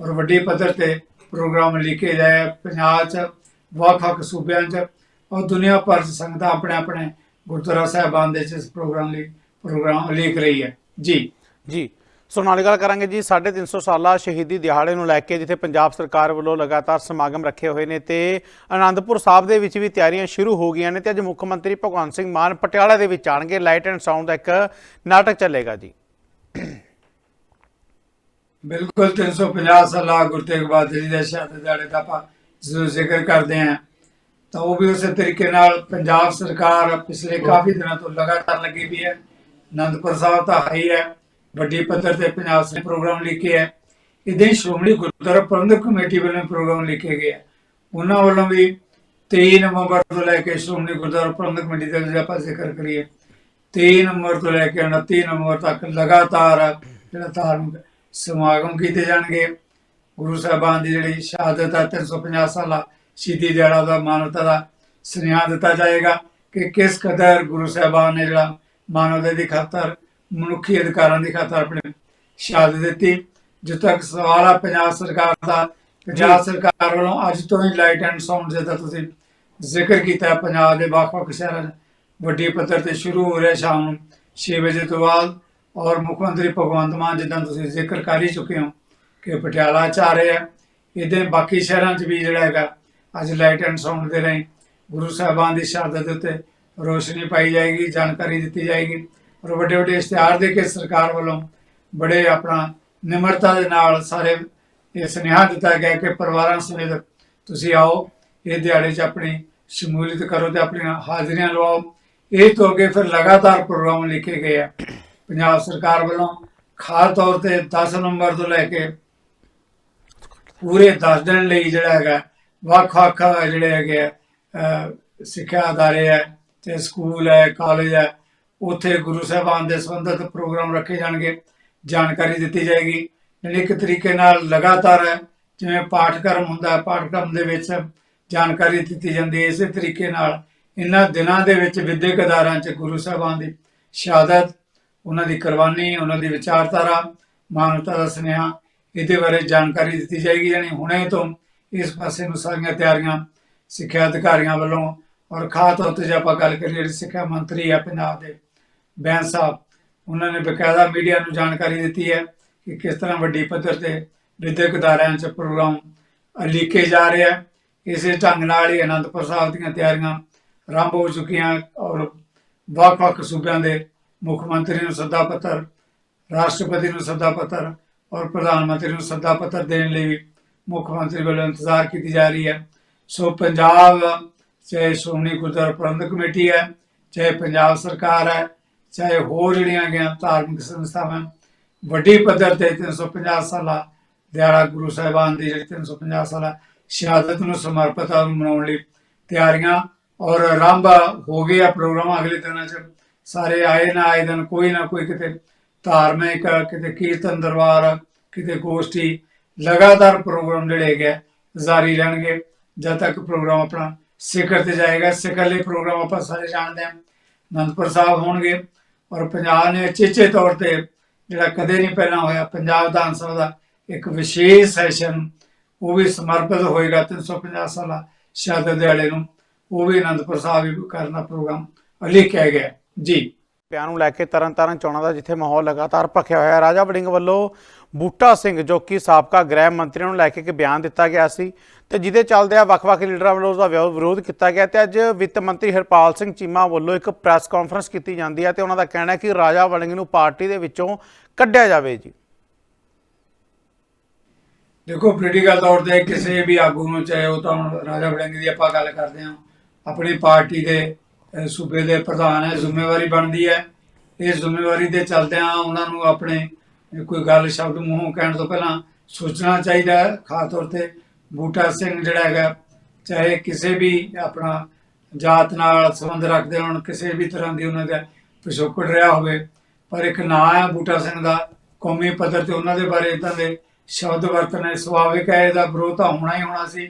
ਔਰ ਵੱਡੀ ਪੱਧਰ ਤੇ ਪ੍ਰੋਗਰਾਮ ਲਿਖੇ ਜਾਏ ਆ। ਪੰਜਾਬ 'ਚ, ਵੱਖ-ਵੱਖ ਸੂਬਿਆਂ 'ਚ ਔਰ ਦੁਨੀਆ ਭਰ 'ਚ ਸੰਗਤਾਂ ਆਪਣੇ ਆਪਣੇ ਗੁਰਦੁਆਰਾ ਸਾਹਿਬਾਨ ਦੇ 'ਚ ਇਸ ਪ੍ਰੋਗਰਾਮ ਲਈ, ਪ੍ਰੋਗਰਾਮ ਲਿਖ ਰਹੀ ਹੈ ਜੀ ਜੀ ਸੋ ਨਾਲ ਗੱਲ ਕਰਾਂਗੇ ਜੀ 350 ਸਾਲਾ ਸ਼ਹੀਦੀ ਦਿਹਾੜੇ ਨੂੰ ਲੈ ਕੇ, ਜਿੱਥੇ ਪੰਜਾਬ ਸਰਕਾਰ ਵੱਲੋਂ ਲਗਾਤਾਰ ਸਮਾਗਮ ਰੱਖੇ ਹੋਏ ਨੇ ਤੇ ਆਨੰਦਪੁਰ ਸਾਹਿਬ ਦੇ ਵਿੱਚ ਵੀ ਤਿਆਰੀਆਂ ਸ਼ੁਰੂ ਹੋ ਗਈਆਂ ਨੇ ਤੇ ਅੱਜ ਮੁੱਖ ਮੰਤਰੀ ਭਗਵੰਤ ਸਿੰਘ ਮਾਨ ਪਟਿਆਲਾ ਦੇ ਵਿੱਚ ਆਣਗੇ ਲਾਈਟ ਐਂਡ ਸਾਊਂਡ ਦਾ ਇੱਕ ਨਾਟਕ ਚੱਲੇਗਾ ਜੀ। ਬਿਲਕੁਲ 350 ਸਾਲਾ ਗੁਰੂ ਤੇਗ ਬਹਾਦਰ ਜੀ ਦੇ ਸ਼ਹਾਦਤ ਦਿਹਾੜੇ ਦਾ ਆਪਾਂ ਜ਼ਰੂਰ ਜ਼ਿਕਰ ਕਰਦੇ ਹਾਂ। ਤਾਂ ਉਹ ਵੀ ਉਸੇ ਤਰੀਕੇ ਨਾਲ ਪੰਜਾਬ ਸਰਕਾਰ ਪਿਛਲੇ ਕਾਫੀ ਦਿਨਾਂ ਤੋਂ ਲਗਾਤਾਰ ਲੱਗੀ ਵੀ ਹੈ। ਆਨੰਦਪੁਰ ਸਾਹਿਬ ਤਾਂ ਹੈ ਹੀ ਹੈ। ਵੱਡੀ ਪੱਧਰ ਤੇ ਪੰਜਾਬ ਸੇ ਪ੍ਰੋਗਰਾਮ ਲਿਖੇ ਹੈ ਇਦਾਂ ਹੀ ਸ਼੍ਰੋਮਣੀ ਗੁਰਦੁਆਰਾ ਪ੍ਰਬੰਧਕ ਕਮੇਟੀ ਵੱਲੋਂ ਪ੍ਰੋਗਰਾਮ ਲਿਖੇ ਗਏ ਉਹਨਾਂ ਵੱਲੋਂ ਵੀ 23 ਨਵੰਬਰ ਤੋਂ ਲੈ ਕੇ ਸ਼੍ਰੋਮਣੀ ਗੁਰਦੁਆਰਾ ਪ੍ਰਬੰਧਕ ਕਮੇਟੀ ਦਾ ਜੇ ਆਪਾਂ ਜ਼ਿਕਰ ਕਰੀਏ 23 ਨਵੰਬਰ ਤੋਂ ਲੈ ਕੇ 29 ਨਵੰਬਰ ਤੱਕ ਲਗਾਤਾਰ ਜਿਹੜਾ ਧਾਰਮਿਕ ਸਮਾਗਮ ਕੀਤੇ ਜਾਣਗੇ। ਗੁਰੂ ਸਾਹਿਬਾਨ ਦੀ ਜਿਹੜੀ ਸ਼ਹਾਦਤ ਹੈ 350 ਸਾਲਾ ਸ਼ਹੀਦੀ ਦਿਹਾੜਾ ਦਾ ਮਾਨਵਤਾ ਦਾ ਸੁਨੇਹਾ ਦਿੱਤਾ ਜਾਏਗਾ ਕਿ ਕਿਸ ਕਦਰ ਗੁਰੂ ਸਾਹਿਬਾਨ ਨੇ ਜਿਹੜਾ ਮਾਨਵਤਾ ਦੀ ਖਾਤਰ ਮਨੁੱਖੀ ਅਧਿਕਾਰਾਂ ਦੀ ਖਾਤਰ ਆਪਣੀ ਸ਼ਹਾਦਤ ਦਿੱਤੀ। ਜਿੱਥੇ ਤੱਕ ਸਵਾਲ ਆ ਪੰਜਾਬ ਸਰਕਾਰ ਦਾ ਪੰਜਾਬ ਸਰਕਾਰ ਵੱਲੋਂ ਅੱਜ ਤੋਂ ਹੀ ਲਾਈਟ ਐਂਡ ਸਾਊਂਡ ਜਿਹਦਾ ਤੁਸੀਂ ਜ਼ਿਕਰ ਕੀਤਾ। ਪੰਜਾਬ ਦੇ ਵੱਖ-ਵੱਖ ਸ਼ਹਿਰਾਂ ਵੱਡੀ ਪੱਧਰ ਤੇ ਸ਼ੁਰੂ ਹੋ ਰਿਹਾ ਸ਼ਾਮ ਨੂੰ 6 ਵਜੇ ਤੋਂ ਬਾਅਦ। ਔਰ ਮੁੱਖ ਮੰਤਰੀ ਭਗਵੰਤ ਮਾਨ ਜਿੱਦਾਂ ਤੁਸੀਂ ਜ਼ਿਕਰ ਕਰ ਹੀ ਚੁੱਕੇ ਹੋ ਕਿ ਪਟਿਆਲਾ ਚ ਆ ਰਹੇ ਆ। ਇਹਦੇ ਬਾਕੀ ਸ਼ਹਿਰਾਂ 'ਚ ਵੀ ਜਿਹੜਾ ਹੈਗਾ ਅੱਜ ਲਾਈਟ ਐਂਡ ਸਾਊਂਡ ਦੇ ਰਾਹੀਂ ਗੁਰੂ ਸਾਹਿਬਾਨ ਦੀ ਸ਼ਹਾਦਤ ਦੇ ਉੱਤੇ ਰੋਸ਼ਨੀ ਪਾਈ ਜਾਏਗੀ ਜਾਣਕਾਰੀ ਦਿੱਤੀ ਜਾਏਗੀ। ਔਰ ਵੱਡੇ ਵੱਡੇ ਇਸ਼ਤਿਹਾਰ ਦੇ ਕੇ ਸਰਕਾਰ ਵੱਲੋਂ ਬੜੇ ਆਪਣਾ ਨਿਮਰਤਾ ਦੇ ਨਾਲ ਸਾਰੇ ਇਹ ਸੁਨੇਹਾ ਦਿੱਤਾ ਗਿਆ ਕਿ ਪਰਿਵਾਰਾਂ ਸਮੇਤ ਤੁਸੀਂ ਆਓ ਇਹ ਦਿਹਾੜੇ 'ਚ ਆਪਣੀ ਸ਼ਮੂਲੀਅਤ ਕਰੋ ਤੇ ਆਪਣੀਆਂ ਹਾਜ਼ਰੀਆਂ ਲਵਾਓ। ਇਹ ਤੋਂ ਅੱਗੇ ਫਿਰ ਲਗਾਤਾਰ ਪ੍ਰੋਗਰਾਮ ਲਿਖੇ ਗਏ ਆ। ਪੰਜਾਬ ਸਰਕਾਰ ਵੱਲੋਂ ਖਾਸ ਤੌਰ ਤੇ 10 ਨਵੰਬਰ ਤੋਂ ਲੈ ਕੇ ਪੂਰੇ 10 ਦਿਨ ਲਈ ਜਿਹੜਾ ਹੈਗਾ ਵੱਖ-ਵੱਖ ਜਿਹੜੇ ਹੈਗੇ ਆ, ਅਹ, ਸਿੱਖਿਆ ਅਦਾਰੇ ਹੈ ਤੇ ਸਕੂਲ ਹੈ ਕਾਲਜ ਹੈ ਉੱਥੇ ਗੁਰੂ ਸਾਹਿਬਾਨ ਦੇ ਸੰਬੰਧਿਤ ਪ੍ਰੋਗਰਾਮ ਰੱਖੇ ਜਾਣਗੇ, ਜਾਣਕਾਰੀ ਦਿੱਤੀ ਜਾਏਗੀ। ਯਾਨੀ ਇੱਕ ਤਰੀਕੇ ਨਾਲ ਲਗਾਤਾਰ ਜਿਵੇਂ ਪਾਠਕ੍ਰਮ ਹੁੰਦਾ, ਪਾਠਕ੍ਰਮ ਦੇ ਵਿੱਚ ਜਾਣਕਾਰੀ ਦਿੱਤੀ ਜਾਂਦੀ ਹੈ, ਇਸੇ ਤਰੀਕੇ ਨਾਲ ਇਹਨਾਂ ਦਿਨਾਂ ਦੇ ਵਿੱਚ ਵਿਦਿਅਕ ਅਦਾਰਾਂ 'ਚ ਗੁਰੂ ਸਾਹਿਬਾਨ ਦੀ ਸ਼ਹਾਦਤ, ਉਹਨਾਂ ਦੀ ਕੁਰਬਾਨੀ, ਉਹਨਾਂ ਦੀ ਵਿਚਾਰਧਾਰਾ, ਮਾਨਵਤਾ ਦਾ ਸੁਨੇਹਾ, ਇਹਦੇ ਬਾਰੇ ਜਾਣਕਾਰੀ ਦਿੱਤੀ ਜਾਏਗੀ। ਯਾਨੀ ਹੁਣੇ ਤੋਂ ਇਸ ਪਾਸੇ ਨੂੰ ਸਾਰੀਆਂ ਤਿਆਰੀਆਂ ਸਿੱਖਿਆ ਅਧਿਕਾਰੀਆਂ ਵੱਲੋਂ ਔਰ ਖਾਸ ਤੌਰ ਤੇ ਜੇ ਆਪਾਂ ਗੱਲ ਕਰੀਏ ਜਿਹੜੇ ਸਿੱਖਿਆ ਮੰਤਰੀ ਆ, ਪੰਜਾਬ ਦੇ ਬੈਂਸ ਸਾਹਿਬ, ਉਹਨਾਂ ਨੇ ਬਕਾਇਦਾ ਮੀਡੀਆ ਨੂੰ ਜਾਣਕਾਰੀ ਦਿੱਤੀ ਹੈ ਕਿ ਕਿਸ ਤਰ੍ਹਾਂ ਵੱਡੀ ਪੱਧਰ ਤੇ ਵਿਦਿਅਕ ਅਦਾਰਿਆਂ 'ਚ ਪ੍ਰੋਗਰਾਮ ਲਿਖੇ ਜਾ ਰਹੇ ਹੈ। ਇਸੇ ਢੰਗ ਨਾਲ ਹੀ ਅਨੰਦਪੁਰ ਸਾਹਿਬ ਦੀਆਂ ਤਿਆਰੀਆਂ ਆਰੰਭ ਹੋ ਚੁੱਕੀਆਂ ਔਰ ਵੱਖ-ਵੱਖ ਸੂਬਿਆਂ ਦੇ ਮੁੱਖ ਮੰਤਰੀ ਨੂੰ ਸੱਦਾ ਪੱਤਰ, ਰਾਸ਼ਟਰਪਤੀ ਨੂੰ ਸੱਦਾ ਪੱਤਰ ਔਰ ਪ੍ਰਧਾਨ ਮੰਤਰੀ ਨੂੰ ਸੱਦਾ ਪੱਤਰ ਦੇਣ ਲਈ ਵੀ ਮੁੱਖ ਮੰਤਰੀ ਵੱਲੋਂ ਇੰਤਜ਼ਾਰ ਕੀਤੀ ਜਾ ਰਹੀ ਹੈ। ਸੋ ਪੰਜਾਬ, ਚਾਹੇ ਸ਼੍ਰੋਮਣੀ ਗੁਰਦੁਆਰਾ ਪ੍ਰਬੰਧਕ ਕਮੇਟੀ ਹੈ, ਚਾਹੇ ਪੰਜਾਬ ਸਰਕਾਰ ਹੈ ਚਾਹੇ ਹੋਰ ਜਿਹੜੀਆਂ ਗਿਆ ਧਾਰਮਿਕ ਸੰਸਥਾਵਾਂ ਵੱਡੀ ਪੱਧਰ ਤੇ 350 ਸਾਲਾ ਦਿਹਾੜਾ ਗੁਰੂ ਸਾਹਿਬਾਨ ਦੀ ਜਿਹੜੀ 350 ਸਾਲਾ ਸ਼ਹਾਦਤ ਨੂੰ ਸਮਰਪਿਤ ਮਨਾਉਣ ਲਈ ਤਿਆਰੀਆਂ ਔਰ ਆਰੰਭ ਹੋ ਗਏ ਪ੍ਰੋਗਰਾਮ ਅਗਲੇ ਦਿਨਾਂ 'ਚ। ਸਾਰੇ ਆਏ ਨਾ ਆਏ ਦਿਨ ਕੋਈ ਨਾ ਕੋਈ ਕਿਤੇ ਧਾਰਮਿਕ ਕਿਤੇ ਕੀਰਤਨ ਦਰਬਾਰ ਕਿਤੇ ਗੋਸ਼ਟੀ ਲਗਾਤਾਰ ਪ੍ਰੋਗਰਾਮ ਜਿਹੜੇ ਹੈਗੇ ਆ, ਜਾਰੀ ਰਹਿਣਗੇ। ਜਦ ਤੱਕ ਪ੍ਰੋਗਰਾਮ ਆਪਣਾ ਸਿਖਰ ਤੇ ਜਾਏਗਾ ਸਿਖਰ ਲਈ ਪ੍ਰੋਗਰਾਮ ਆਪਾਂ ਸਾਰੇ ਜਾਣਦੇ ਹਾਂ ਅਨੰਦਪੁਰ ਸਾਹਿਬ ਹੋਣਗੇ। ਔਰ ਪੰਜਾਬ ਨੇ ਚੇਚੇ ਤੌਰ ਤੇ ਜਿਹੜਾ ਕਦੇ ਨਹੀਂ ਪਹਿਲਾਂ ਹੋਇਆ, ਪੰਜਾਬ ਵਿਧਾਨ ਸਭਾ ਦਾ ਇੱਕ ਵਿਸ਼ੇਸ਼ ਸੈਸ਼ਨ, ਉਹ ਵੀ ਸਮਰਪਿਤ ਹੋਏਗਾ 350 ਸਾਲਾ ਸ਼ਹਾਦਤ ਦਿਹਾੜੇ ਨੂੰ, ਉਹ ਵੀ ਅਨੰਦਪੁਰ ਸਾਹਿਬ ਵੀ ਕਰਨ ਦਾ ਪ੍ਰੋਗਰਾਮ ਲਿਖਿਆ ਗਿਆ। ਜੀ। ਪਿਆਰ ਨੂੰ ਲੈ ਕੇ ਤਰਨਤਾਰਨ ਚੋਣਾਂ ਦਾ ਜਿੱਥੇ ਮਾਹੌਲ ਲਗਾਤਾਰ ਭਖਿਆ ਹੋਇਆ ਹੈ ਰਾਜਾ ਵੜਿੰਗ ਵੱਲੋਂ ਬੂਟਾ ਸਿੰਘ ਜੋ ਕਿ ਸਾਬਕਾ ਗ੍ਰਹਿ ਮੰਤਰੀ ਨੂੰ ਲੈ ਕੇ ਇੱਕ ਬਿਆਨ ਦਿੱਤਾ ਗਿਆ ਸੀ ਤੇ ਜਿਹਦੇ ਚੱਲਦੇ ਆ ਵੱਖ-ਵੱਖ ਲੀਡਰਾਂ ਵੱਲੋਂ ਉਸ ਦਾ ਵਿਰੋਧ ਕੀਤਾ ਗਿਆ ਤੇ ਅੱਜ ਵਿੱਤ ਮੰਤਰੀ ਹਰਪਾਲ ਸਿੰਘ ਚੀਮਾ ਵੱਲੋਂ ਇੱਕ ਪ੍ਰੈਸ ਕਾਨਫਰੰਸ ਕੀਤੀ ਜਾਂਦੀ ਹੈ ਤੇ ਉਹਨਾਂ ਦਾ ਕਹਿਣਾ ਹੈ ਕਿ ਰਾਜਾ ਵੜਿੰਗ ਨੂੰ ਪਾਰਟੀ ਦੇ ਵਿੱਚੋਂ ਕੱਢਿਆ ਜਾਵੇ ਜੀ। ਦੇਖੋ ਪੋਲੀਟੀਕਲ ਤੌਰ ਤੇ ਕਿਸੇ ਵੀ ਆਗੂ ਨੂੰ, ਚਾਹੇ ਉਹ ਤਾਂ ਰਾਜਾ ਵੜਿੰਗ ਦੀ ਆਪਾਂ ਗੱਲ ਕਰਦੇ ਹਾਂ, ਆਪਣੀ ਪਾਰਟੀ ਦੇ ਸੂਬੇ ਦੇ ਪ੍ਰਧਾਨ ਹੈ, ਜ਼ਿੰਮੇਵਾਰੀ ਬਣਦੀ ਹੈ। ਇਹ ਜ਼ਿੰਮੇਵਾਰੀ ਦੇ ਚਲਦਿਆਂ ਉਹਨਾਂ ਨੂੰ ਆਪਣੇ ਕੋਈ ਗੱਲ ਸ਼ਬਦ ਮੂੰਹੋਂ ਕਹਿਣ ਤੋਂ ਪਹਿਲਾਂ ਸੋਚਣਾ ਚਾਹੀਦਾ ਹੈ। ਖਾਸ ਤੌਰ ਤੇ ਬੂਟਾ ਸਿੰਘ ਜਿਹੜਾ ਹੈਗਾ, ਚਾਹੇ ਕਿਸੇ ਵੀ ਆਪਣਾ ਜਾਤ ਨਾਲ ਸੰਬੰਧ ਰੱਖਦੇ ਹੋਣ, ਕਿਸੇ ਵੀ ਤਰ੍ਹਾਂ ਦੀ ਉਹਨਾਂ ਦਾ ਪਿਛੋਕੜ ਰਿਹਾ ਹੋਵੇ, ਪਰ ਇੱਕ ਨਾਂ ਹੈ ਬੂਟਾ ਸਿੰਘ ਦਾ, ਕੌਮੀ ਪੱਧਰ ਤੇ ਉਹਨਾਂ ਦੇ ਬਾਰੇ ਇਦਾਂ ਦੇ ਸ਼ਬਦ ਵਰਤਣੇ ਸੁਭਾਵਿਕ ਹੈ, ਇਹਦਾ ਵਿਰੋਧ ਤਾਂ ਹੋਣਾ ਹੀ ਹੋਣਾ ਸੀ।